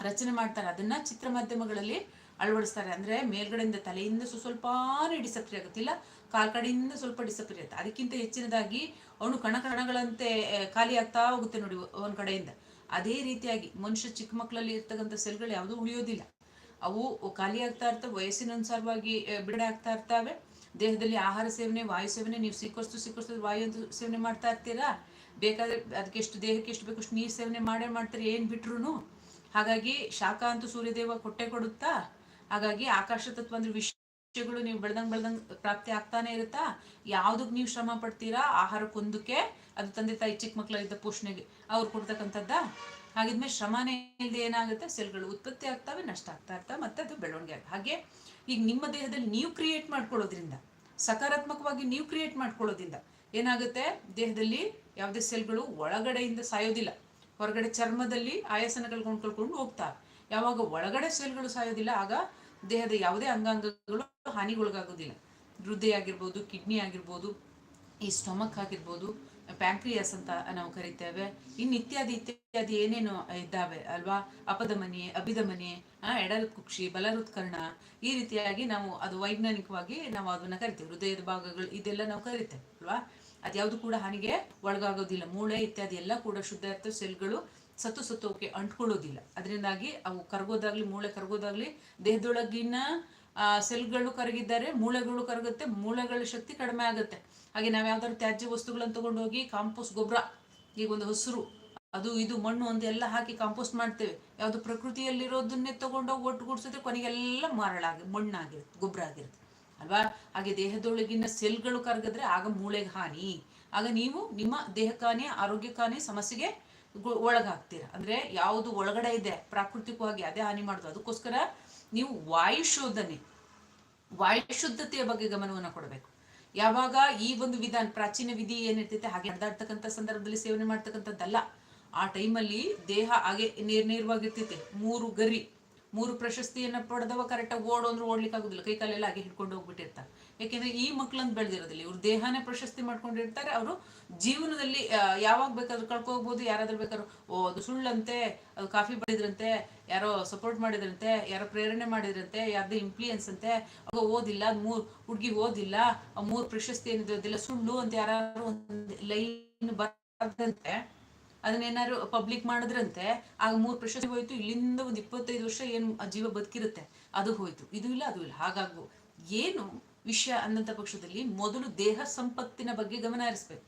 ರಚನೆ ಮಾಡ್ತಾರೆ. ಅದನ್ನು ಚಿತ್ರ ಮಾಧ್ಯಮಗಳಲ್ಲಿ ಅಳವಡಿಸ್ತಾರೆ ಅಂದ್ರೆ ಮೇಲ್ಗಡೆಯಿಂದ ತಲೆಯಿಂದ ಸ್ವಲ್ಪ ಸ್ವಲ್ಪನೇ ಡಿಸಪ್ರಿ ಆಗುತ್ತಿಲ್ಲ ಕಾಲ್ ಕಡೆಯಿಂದ ಸ್ವಲ್ಪ ಡಿಸಪ್ರಿ ಆಗುತ್ತೆ. ಅದಕ್ಕಿಂತ ಹೆಚ್ಚಿನದಾಗಿ ಅವನು ಕಣ ಕಣಗಳಂತೆ ಖಾಲಿ ಆಗ್ತಾ ಹೋಗುತ್ತೆ ನೋಡಿ ಒಂದ್ ಕಡೆಯಿಂದ. ಅದೇ ರೀತಿಯಾಗಿ ಮನುಷ್ಯ ಚಿಕ್ಕ ಮಕ್ಕಳಲ್ಲಿ ಇರ್ತಕ್ಕಂಥ ಸೆಲ್ಗಳು ಯಾವುದೂ ಉಳಿಯೋದಿಲ್ಲ. ಅವು ಖಾಲಿ ಆಗ್ತಾ ಇರ್ತವೆ ವಯಸ್ಸಿನನುಸಾರವಾಗಿ ಬಿಡುಗಡೆ ಆಗ್ತಾ ಇರ್ತವೆ. ದೇಹದಲ್ಲಿ ಆಹಾರ ಸೇವನೆ, ವಾಯು ಸೇವನೆ, ನೀವು ಸಿಕ್ಕಷ್ಟು ಸಿಕ್ಕಷ್ಟು ವಾಯು ಸೇವನೆ ಮಾಡ್ತಾ ಇರ್ತೀರಾ? ಬೇಕಾದ್ರೆ ಅದಕ್ಕೆ ಎಷ್ಟು ದೇಹಕ್ಕೆ ಎಷ್ಟು ಬೇಕು ಅಷ್ಟು ನೀರು ಸೇವನೆ ಮಾಡೇ ಮಾಡ್ತಾರೆ, ಏನು ಬಿಟ್ರು ಹಾಗಾಗಿ ಶಾಖ ಅಂತೂ ಸೂರ್ಯದೇವ ಕೊಟ್ಟೆ ಕೊಡುತ್ತಾ? ಹಾಗಾಗಿ ಆಕಾಶ ತತ್ವ ಅಂದ್ರೆ ವಿಷಯಗಳು ನೀವು ಬೆಳ್ದಂಗ್ ಬೆಳ್ದಂಗ್ ಪ್ರಾಪ್ತಿ ಆಗ್ತಾನೆ ಇರುತ್ತಾ? ಯಾವ್ದಕ್ ನೀವು ಶ್ರಮ ಪಡ್ತೀರಾ? ಆಹಾರಕ್ಕೊಂದಕ್ಕೆ ಅದು ತಂದೆ ತಾಯಿ ಚಿಕ್ಕ ಮಕ್ಕಳಿದ್ದ ಪೋಷಣೆಗೆ ಅವ್ರು ಕೊಡ್ತಕ್ಕಂಥದ್ದ? ಹಾಗಿದ್ಮೇಲೆ ಶ್ರಮನೇ ಇಲ್ಲದೆ ಏನಾಗುತ್ತೆ? ಸೆಲ್ಗಳು ಉತ್ಪತ್ತಿ ಆಗ್ತಾವೆ, ನಷ್ಟ ಆಗ್ತಾ ಇರ್ತಾವ, ಮತ್ತೆ ಅದು ಬೆಳವಣಿಗೆ ಹಾಗೆ ಈಗ ನಿಮ್ಮ ದೇಹದಲ್ಲಿ ನೀವು ಕ್ರಿಯೇಟ್ ಮಾಡ್ಕೊಳ್ಳೋದ್ರಿಂದ, ಸಕಾರಾತ್ಮಕವಾಗಿ ನೀವು ಕ್ರಿಯೇಟ್ ಮಾಡ್ಕೊಳ್ಳೋದ್ರಿಂದ ಏನಾಗುತ್ತೆ? ದೇಹದಲ್ಲಿ ಯಾವುದೇ ಸೆಲ್ಗಳು ಒಳಗಡೆಯಿಂದ ಸಾಯೋದಿಲ್ಲ. ಹೊರಗಡೆ ಚರ್ಮದಲ್ಲಿ ಆಯಾಸನಗಳು ಕೊಂಡ್ಕೊಳ್ಕೊಂಡು ಹೋಗ್ತಾ ಹೋಗ್ತಾರೆ ಯಾವಾಗ ಒಳಗಡೆ ಸೆಲ್ಗಳು ಸಾಯೋದಿಲ್ಲ, ಆಗ ದೇಹದ ಯಾವುದೇ ಅಂಗಾಂಗಗಳು ಹಾನಿಗೊಳಗಾಗೋದಿಲ್ಲ ಹೃದಯ ಆಗಿರ್ಬೋದು ಕಿಡ್ನಿ ಆಗಿರ್ಬೋದು, ಈ ಸ್ಟೊಮಕ್ ಆಗಿರ್ಬೋದು, ಪ್ಯಾಂಕ್ರಿಯಾಸ್ ಅಂತ ನಾವು ಕರಿತೇವೆ. ಇನ್ನು ಇತ್ಯಾದಿ ಇತ್ಯಾದಿ ಏನೇನು ಇದ್ದಾವೆ ಅಲ್ವಾ? ಅಪಧಮನಿ ಅಭಿಧಮನಿ ಎಡಲ್ ಕುಕ್ಷಿ, ಬಲರುತ್ಕರ್ಣ, ಈ ರೀತಿಯಾಗಿ ನಾವು ಅದು ವೈಜ್ಞಾನಿಕವಾಗಿ ನಾವು ಅದನ್ನ ಕರಿತೇವೆ. ಹೃದಯದ ಭಾಗಗಳು, ಇದೆಲ್ಲ ನಾವು ಕರಿತೇವೆ ಅಲ್ವಾ? ಅದ್ಯಾವುದು ಕೂಡ ಹಾನಿಗೆ ಒಳಗಾಗೋದಿಲ್ಲ ಮೂಳೆ ಇತ್ಯಾದಿ ಎಲ್ಲ ಕೂಡ ಶುದ್ಧ ಇರ್ತವೆ ಸೆಲ್ಗಳು ಸತ್ತು ಸತ್ತೋಕೆ ಅಂಟ್ಕೊಳ್ಳೋದಿಲ್ಲ. ಅದರಿಂದಾಗಿ ಅವು ಕರಗೋದಾಗ್ಲಿ, ಮೂಳೆ ಕರಗೋದಾಗ್ಲಿ, ದೇಹದೊಳಗಿನ ಸೆಲ್ಗಳು ಕರಗಿದ್ದಾರೆ, ಮೂಳೆಗಳು ಕರಗುತ್ತೆ, ಮೂಳೆಗಳ ಶಕ್ತಿ ಕಡಿಮೆ ಆಗುತ್ತೆ. ಹಾಗೆ ನಾವು ಯಾವ್ದಾದ್ರು ತ್ಯಾಜ್ಯ ವಸ್ತುಗಳನ್ನು ತಗೊಂಡೋಗಿ ಕಾಂಪೋಸ್ಟ್ ಗೊಬ್ಬರ, ಈಗ ಒಂದು ಹಸಿರು, ಅದು, ಇದು, ಮಣ್ಣು ಒಂದು ಎಲ್ಲ ಹಾಕಿ ಕಾಂಪೋಸ್ಟ್ ಮಾಡ್ತೇವೆ. ಯಾವುದು ಪ್ರಕೃತಿಯಲ್ಲಿರೋದನ್ನೇ ತಗೊಂಡೋಗಿ ಒಟ್ಟುಗೂಡಿಸಿದ್ರೆ ಕೊನೆಗೆಲ್ಲ ಮರಳಾಗಿ ಮಣ್ಣಾಗಿರುತ್ತೆ, ಗೊಬ್ಬರ ಆಗಿರುತ್ತೆ. ಅಲ್ವಾ? ಹಾಗೆ ದೇಹದೊಳಗಿನ ಸೆಲ್ಗಳು ಕರಗಿದ್ರೆ ಆಗ ಮೂಳೆಗೆ ಹಾನಿ. ಆಗ ನೀವು ನಿಮ್ಮ ದೇಹಕ್ಕಾನಿ, ಆರೋಗ್ಯಕ್ಕಾನಿ ಸಮಸ್ಯೆಗೆ ಒಳಗಾಗ್ತೀರ? ಅಂದ್ರೆ ಯಾವುದು ಒಳಗಡೆ ಇದೆ, ಪ್ರಾಕೃತಿಕವಾಗಿ ಅದೇ ಹಾನಿ ಮಾಡೋದು. ಅದಕ್ಕೋಸ್ಕರ ನೀವು ವಾಯು ಶೋಧನೆ, ವಾಯು ಶುದ್ಧತೆಯ ಬಗ್ಗೆ ಗಮನವನ್ನು ಕೊಡಬೇಕು. ಯಾವಾಗ ಈ ಒಂದು ವಿಧಾನ, ಪ್ರಾಚೀನ ವಿಧಿ ಏನಿರ್ತೈತೆ, ಹಾಗೆ ನಡೆದಾಡ್ತಕ್ಕಂಥ ಸಂದರ್ಭದಲ್ಲಿ ಸೇವನೆ ಮಾಡ್ತಕ್ಕಂಥದ್ದಲ್ಲ, ಆ ಟೈಮಲ್ಲಿ ದೇಹ ಹಾಗೆ ನೇರ್ ನೇರವಾಗಿರ್ತೈತೆ. ಮೂರು ಗರಿ. ಮೂರು ಪ್ರಶಸ್ತಿಯನ್ನ ಪಡೆದವ ಕರೆಕ್ಟಾಗಿ ಓಡ್ ಅಂದ್ರೆ ಓಡ್ಲಿಕ್ಕೆ ಆಗುದಿಲ್ಲ ಕೈ ಕಾಲೆಲ್ಲ ಹಾಗೆ ಹಿಡ್ಕೊಂಡು ಹೋಗ್ಬಿಟ್ಟಿರ್ತಾರೆ. ಯಾಕೆಂದ್ರೆ ಈ ಮಕ್ಳಂತ ಬೆಳೆದಿರೋದಿಲ್ಲ. ಇವ್ರು ದೇಹನೇ ಪ್ರಶಸ್ತಿ ಮಾಡ್ಕೊಂಡಿರ್ತಾರೆ. ಅವರು ಜೀವನದಲ್ಲಿ ಯಾವಾಗ ಬೇಕಾದ್ರೂ ಕಳ್ಕೋಬಹುದು ಯಾರಾದ್ರೂ ಬೇಕಾದ್ರೂ, ಓ, ಅದು ಸುಳ್ಳಂತೆ, ಅದು ಕಾಫಿ ಬಡಿದ್ರಂತೆ, ಯಾರೋ ಸಪೋರ್ಟ್ ಮಾಡಿದ್ರಂತೆ, ಯಾರೋ ಪ್ರೇರಣೆ ಮಾಡಿದ್ರಂತೆ, ಯಾರ್ದು ಇಂಪ್ಲಿಯನ್ಸ್ ಅಂತೆ, ಅವಾಗ ಓದಿಲ್ಲ ಮೂರ್ ಹುಡುಗಿ ಓದಿಲ್ಲ ಮೂರ್ ಪ್ರಶಸ್ತಿ ಏನಿದೆ ಸುಳ್ಳು ಅಂತ ಯಾರು ಒಂದು ಲೈನ್ ಬರ್ದಂತೆ ಅದನ್ನೇನಾದ್ರು ಪಬ್ಲಿಕ್ ಮಾಡಿದ್ರಂತೆ, ಆಗ ಮೂರು ಪ್ರಶಸ್ತಿ ಹೋಯ್ತು, ಇಲ್ಲಿಂದ ಒಂದು ಇಪ್ಪತ್ತೈದು ವರ್ಷ ಏನು ಆ ಜೀವ ಬದುಕಿರುತ್ತೆ, ಅದು ಹೋಯ್ತು. ಇದು ಇಲ್ಲ, ಅದು ಇಲ್ಲ ಹಾಗಾಗು ಏನು ವಿಷಯ ಅಂದಂತ ಪಕ್ಷದಲ್ಲಿ ಮೊದಲು ದೇಹ ಸಂಪತ್ತಿನ ಬಗ್ಗೆ ಗಮನ ಹರಿಸ್ಬೇಕು.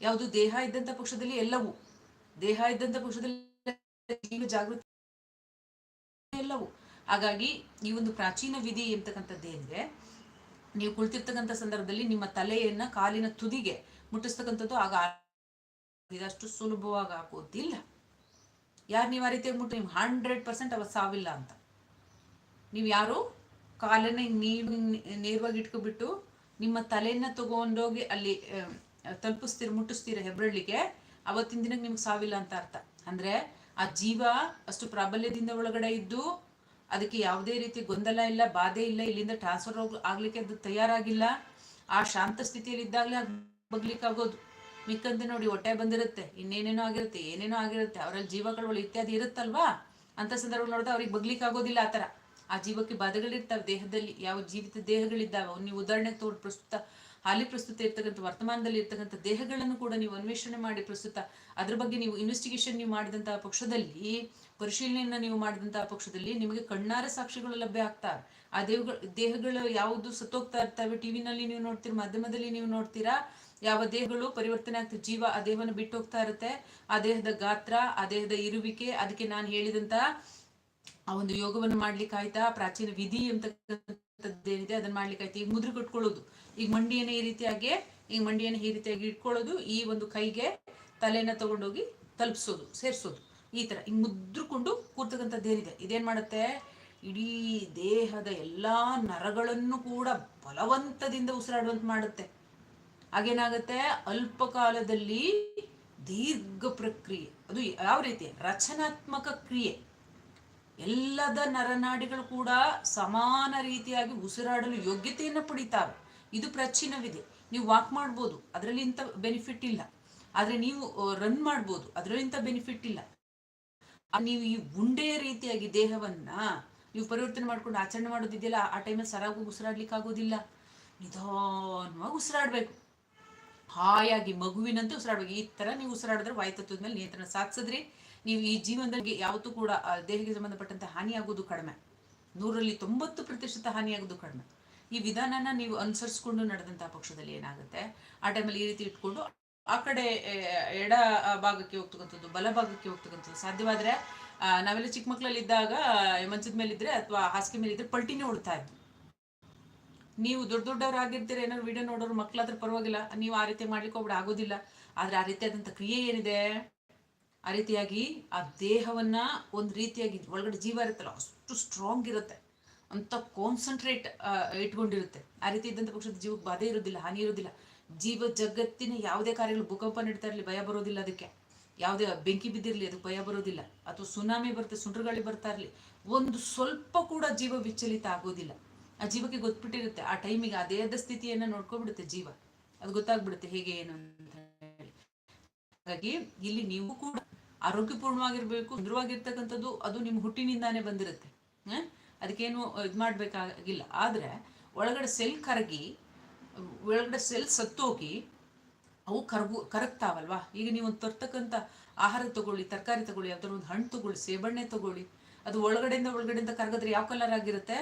ಯಾವುದು ದೇಹ ಇದ್ದಂತ ಪಕ್ಷದಲ್ಲಿ ಎಲ್ಲವೂ. ದೇಹ ಇದ್ದಂತ ಪಕ್ಷದಲ್ಲಿ ಜಾಗೃತಿ ಎಲ್ಲವೂ. ಹಾಗಾಗಿ ಈ ಒಂದು ಪ್ರಾಚೀನ ವಿಧಿ ಎಂತಕ್ಕಂಥದ್ದೇನಿದೆ ನೀವು ಕುಳಿತಿರ್ತಕ್ಕಂಥ ಸಂದರ್ಭದಲ್ಲಿ ನಿಮ್ಮ ತಲೆಯನ್ನ ಕಾಲಿನ ತುದಿಗೆ ಮುಟ್ಟಿಸ್ತಕ್ಕಂಥದ್ದು ಆಗ ಇದಷ್ಟು ಸುಲಭವಾಗಿ ಆಗೋದಿಲ್ಲ ಯಾರು ನೀವು ಆ ರೀತಿಯಾಗಿ ಮುಟ್ಟು ನಿಮ್ಗೆ ಹಂಡ್ರೆಡ್ ಪರ್ಸೆಂಟ್ ಅವತ್ತು ಸಾವಿಲ್ಲ ಅಂತ. ನೀವು ಯಾರು? ಕಾಲನ್ನ ನೀರು ನೇರವಾಗಿ ಇಟ್ಕೊಬಿಟ್ಟು ನಿಮ್ಮ ತಲೆಯನ್ನ ತಗೊಂಡೋಗಿ ಅಲ್ಲಿ ತಲುಪಿಸ್ತೀರ, ಮುಟ್ಟಿಸ್ತೀರ ಹೆಬ್ರಳ್ಳಿಗೆ, ಅವತ್ತಿನ ದಿನಕ್ಕೆ ನಿಮ್ಗೆ ಸಾವಿಲ್ಲ ಅಂತ ಅರ್ಥ. ಅಂದ್ರೆ ಆ ಜೀವ ಅಷ್ಟು ಪ್ರಾಬಲ್ಯದಿಂದ ಒಳಗಡೆ ಇದ್ದು ಅದಕ್ಕೆ ಯಾವುದೇ ರೀತಿ ಗೊಂದಲ ಇಲ್ಲ, ಬಾಧೆ ಇಲ್ಲ, ಇಲ್ಲಿಂದ ಟ್ರಾನ್ಸ್ಫರ್ ಆಗ್ಲಿಕ್ಕೆ ಅದು ತಯಾರಾಗಿಲ್ಲ. ಆ ಶಾಂತ ಸ್ಥಿತಿಯಲ್ಲಿ ಇದ್ದಾಗಲೇ ಅದು ಬಗ್ಲಿಕ್ಕೆ ಆಗೋದು ಮಿಕ್ಕಂತೆ ನೋಡಿ ಹೊಟ್ಟೆ ಬಂದಿರುತ್ತೆ, ಇನ್ನೇನೇನೋ ಆಗಿರುತ್ತೆ, ಏನೇನೋ ಆಗಿರುತ್ತೆ, ಅವರಲ್ಲಿ ಜೀವಗಳು ಇತ್ಯಾದಿ ಇರುತ್ತಲ್ವಾ? ಅಂತ ಸಂದರ್ಭ ನೋಡಿದ್ರೆ ಅವ್ರಿಗೆ ಬಗ್ಲಿಕ್ಕೆ ಆಗೋದಿಲ್ಲ ಆ ಥರ. ಆ ಜೀವಕ್ಕೆ ಬಾಧೆಗಳಿರ್ತಾವೆ ದೇಹದಲ್ಲಿ, ಯಾವ ಜೀವಿತ ದೇಹಗಳಿದ್ದಾವೆ, ನೀವು ಉದಾಹರಣೆಗೆ ತೋರಿ, ಪ್ರಸ್ತುತ ಹಾಲಿ ಪ್ರಸ್ತುತ ಇರ್ತಕ್ಕಂಥ, ವರ್ತಮಾನದಲ್ಲಿ ಇರ್ತಕ್ಕಂಥ ದೇಹಗಳನ್ನು ಕೂಡ ನೀವು ಅನ್ವೇಷಣೆ ಮಾಡಿ ಪ್ರಸ್ತುತ. ಅದ್ರ ಬಗ್ಗೆ ನೀವು ಇನ್ವೆಸ್ಟಿಗೇಷನ್ ನೀವು ಮಾಡಿದಂತಹ ಪಕ್ಷದಲ್ಲಿ, ಪರಿಶೀಲನೆಯನ್ನು ನೀವು ಮಾಡಿದಂತಹ ಪಕ್ಷದಲ್ಲಿ ನಿಮಗೆ ಕಣ್ಣಾರ ಸಾಕ್ಷಿಗಳು ಲಭ್ಯ ಆಗ್ತಾವೆ. ಆ ದೇಹಗಳು ದೇಹಗಳು ಯಾವುದು ಸತ್ತೋಗ್ತಾ ಇರ್ತವೆ? ಟಿವಿನಲ್ಲಿ ನೀವು ನೋಡ್ತೀರಾ, ಮಾಧ್ಯಮದಲ್ಲಿ ನೀವು ನೋಡ್ತೀರಾ? ಯಾವ ದೇಹಗಳು ಪರಿವರ್ತನೆ ಆಗ್ತದೆ? ಜೀವ ಆ ದೇಹವನ್ನು ಬಿಟ್ಟು ಹೋಗ್ತಾ ಇರುತ್ತೆ. ಆ ದೇಹದ ಗಾತ್ರ, ಆ ದೇಹದ ಇರುವಿಕೆ, ಅದಕ್ಕೆ ನಾನು ಹೇಳಿದಂತ ಆ ಒಂದು ಯೋಗವನ್ನು ಮಾಡ್ಲಿಕ್ಕೆ ಆಯ್ತಾ? ಪ್ರಾಚೀನ ವಿಧಿ ಅಂತಕ್ಕಂಥದ್ದೇನಿದೆ ಅದನ್ನ ಮಾಡ್ಲಿಕ್ಕೆ ಆಯ್ತು? ಈಗ ಮುದ್ರೆ ಕಟ್ಕೊಳ್ಳೋದು. ಈಗ ಮಂಡಿಯನ್ನ ಈ ರೀತಿಯಾಗಿ, ಈಗ ಮಂಡಿಯನ್ನ ಈ ರೀತಿಯಾಗಿ ಇಟ್ಕೊಳ್ಳೋದು. ಈ ಒಂದು ಕೈಗೆ ತಲೆಯನ್ನ ತಗೊಂಡೋಗಿ ತಲುಪಿಸೋದು, ಸೇರಿಸೋದು. ಈ ತರ. ಹಿಂಗ್ ಮುದ್ರಕೊಂಡು ಕೂರ್ತಕ್ಕಂಥದ್ದೇನಿದೆ ಇದೇನ್ ಮಾಡುತ್ತೆ? ಇಡೀ ದೇಹದ ಎಲ್ಲಾ ನರಗಳನ್ನು ಕೂಡ ಬಲವಂತದಿಂದ ಉಸಿರಾಡುವಂತ ಮಾಡುತ್ತೆ. ಹಾಗೇನಾಗುತ್ತೆ ಅಲ್ಪ ಕಾಲದಲ್ಲಿ ದೀರ್ಘ ಪ್ರಕ್ರಿಯೆ. ಅದು ಯಾವ ರೀತಿ? ರಚನಾತ್ಮಕ ಕ್ರಿಯೆ. ಎಲ್ಲದ ನರನಾಡಿಗಳು ಕೂಡ ಸಮಾನ ರೀತಿಯಾಗಿ ಉಸಿರಾಡಲು ಯೋಗ್ಯತೆಯನ್ನು ಪಡಿತಾವೆ. ಇದು ಪ್ರಾಚೀನವಿದೆ. ನೀವು ವಾಕ್ ಮಾಡ್ಬೋದು, ಅದರಲ್ಲಿ ಇಂಥ ಬೆನಿಫಿಟ್ ಇಲ್ಲ. ಆದರೆ ನೀವು ರನ್ ಮಾಡ್ಬೋದು, ಅದರಲ್ಲಿ ಇಂಥ ಬೆನಿಫಿಟ್ ಇಲ್ಲ. ನೀವು ಈ ಉಂಡೆಯ ರೀತಿಯಾಗಿ ದೇಹವನ್ನ ನೀವು ಪರಿವರ್ತನೆ ಮಾಡ್ಕೊಂಡು ಆಚರಣೆ ಮಾಡೋದಿದೆಯಲ್ಲ, ಆ ಟೈಮಲ್ಲಿ ಸರಾಗಿ ಉಸಿರಾಡ್ಲಿಕ್ಕೆ ಆಗೋದಿಲ್ಲ ನಿಧಾನವಾಗಿ ಉಸಿರಾಡ್ಬೇಕು. ಹಾಯಾಗಿ ಮಗುವಿನಂತೆ ಉಸಿರಾಡ್ಬೇಕು ಈ ತರ ನೀವು ಉಸಿರಾಡಿದ್ರೆ ವಾಯುತತ್ವದ ಮೇಲೆ ನಿಯಂತ್ರಣ ಸಾಧಿಸಿದ್ರಿ ನೀವು ಈ ಜೀವನದಲ್ಲಿ ಯಾವತ್ತೂ ಕೂಡ ದೇಹಕ್ಕೆ ಸಂಬಂಧಪಟ್ಟಂತೆ ಹಾನಿಯಾಗೋದು ಕಡಿಮೆ. ನೂರಲ್ಲಿ ತೊಂಬತ್ತು ಪ್ರತಿಶತ ಹಾನಿಯಾಗೋದು ಕಡಿಮೆ. ಈ ವಿಧಾನನ ನೀವು ಅನುಸರಿಸ್ಕೊಂಡು ನಡೆದಂತಹ ಪಕ್ಷದಲ್ಲಿ ಏನಾಗುತ್ತೆ? ಆ ಟೈಮಲ್ಲಿ ಈ ರೀತಿ ಇಟ್ಕೊಂಡು ಆ ಕಡೆ ಎಡ ಭಾಗಕ್ಕೆ ಹೋಗ್ತಕ್ಕಂಥದ್ದು, ಬಲ ಭಾಗಕ್ಕೆ ಹೋಗ್ತಕ್ಕಂಥದ್ದು ಸಾಧ್ಯವಾದ್ರೆ ನಾವೆಲ್ಲ ಚಿಕ್ಕ ಮಕ್ಕಳಲ್ಲಿ ಇದ್ದಾಗ ಮಂಚದ ಮೇಲೆ ಇದ್ರೆ ಅಥವಾ ಹಾಸಿಗೆ ಮೇಲಿದ್ರೆ ಪಲ್ಟಿನೇ ಉಡ್ತಾ ಇದ್ವಿ. ನೀವು ದೊಡ್ಡ ದೊಡ್ಡವ್ರು ಆಗಿರ್ತೀರ ಏನಾದ್ರು ವಿಡಿಯೋ ನೋಡೋರು ಮಕ್ಕಳಾದ್ರೆ ಪರವಾಗಿಲ್ಲ, ನೀವು ಆ ರೀತಿ ಮಾಡ್ಲಿಕ್ಕೆ ಹೋಗ್ಬಿಡ ಆಗೋದಿಲ್ಲ. ಆದ್ರೆ ಆ ರೀತಿಯಾದಂಥ ಕ್ರಿಯೆ ಏನಿದೆ? ಆ ರೀತಿಯಾಗಿ ಆ ದೇಹವನ್ನ ಒಂದು ರೀತಿಯಾಗಿ ಒಳಗಡೆ ಜೀವ ಇರುತ್ತಲ್ಲ, ಅಷ್ಟು ಸ್ಟ್ರಾಂಗ್ ಇರುತ್ತೆ. ಅಂತ ಕಾನ್ಸಂಟ್ರೇಟ್ ಇಟ್ಕೊಂಡಿರುತ್ತೆ. ಆ ರೀತಿ ಇದ್ದಂಥ ಪಕ್ಷದ ಜೀವಕ್ಕೆ ಬಾಧೆ ಇರೋದಿಲ್ಲ, ಹಾನಿ ಇರೋದಿಲ್ಲ. ಜೀವ ಜಗತ್ತಿನ ಯಾವುದೇ ಕಾರ್ಯಗಳು ಭೂಕಂಪ ನಡೀತಾ ಇರಲಿ, ಭಯ ಬರೋದಿಲ್ಲ ಅದಕ್ಕೆ. ಯಾವುದೇ ಬೆಂಕಿ ಬಿದ್ದಿರಲಿ ಅದಕ್ಕೆ ಭಯ ಬರೋದಿಲ್ಲ. ಅಥವಾ ಸುನಾಮಿ ಬರುತ್ತೆ, ಸುಂಟ್ರಗಾಳಿ ಬರ್ತಾ ಇರಲಿ, ಒಂದು ಸ್ವಲ್ಪ ಕೂಡ ಜೀವ ವಿಚಲಿತ ಆಗೋದಿಲ್ಲ. ಆ ಜೀವಕ್ಕೆ ಗೊತ್ಬಿಟ್ಟಿರುತ್ತೆ ಆ ಟೈಮಿಗೆ ಅದೇ ಅದ ಸ್ಥಿತಿಯನ್ನ ನೋಡ್ಕೊಬಿಡುತ್ತೆ ಜೀವ. ಅದು ಗೊತ್ತಾಗ್ಬಿಡುತ್ತೆ ಹೇಗೆ, ಏನು ಅಂತ ಹೇಳಿ. ಹಾಗಾಗಿ ಇಲ್ಲಿ ನೀವು ಕೂಡ ಆರೋಗ್ಯಪೂರ್ಣವಾಗಿರ್ಬೇಕು, ಸುಂದರವಾಗಿರ್ತಕ್ಕಂಥದ್ದು ಅದು ನಿಮ್ಮ ಹುಟ್ಟಿನಿಂದಾನೇ ಬಂದಿರುತ್ತೆ. ಅದಕ್ಕೇನು ಇದು ಮಾಡ್ಬೇಕಾಗಿಲ್ಲ. ಆದ್ರೆ ಒಳಗಡೆ ಸೆಲ್ ಕರಗಿ, ಒಳಗಡೆ ಸೆಲ್ ಸತ್ತೋಗಿ, ಅವು ಕರಗು, ಕರಗ್ತಾವಲ್ವಾ? ಈಗ ನೀವು ಒಂದು ತರ್ತಕ್ಕಂಥ ಆಹಾರ ತಗೊಳ್ಳಿ, ತರಕಾರಿ ತಗೊಳ್ಳಿ, ಯಾವ್ದಾದ್ರು ಒಂದು ಹಣ್ಣು ತಗೊಳ್ಳಿ, ಸೇಬಣ್ಣೆ ತಗೊಳ್ಳಿ, ಅದು ಒಳಗಡೆಯಿಂದ ಒಳಗಡೆಯಿಂದ ಕರಗದ್ರೆ ಯಾವ ಕಲರ್ ಆಗಿರುತ್ತೆ?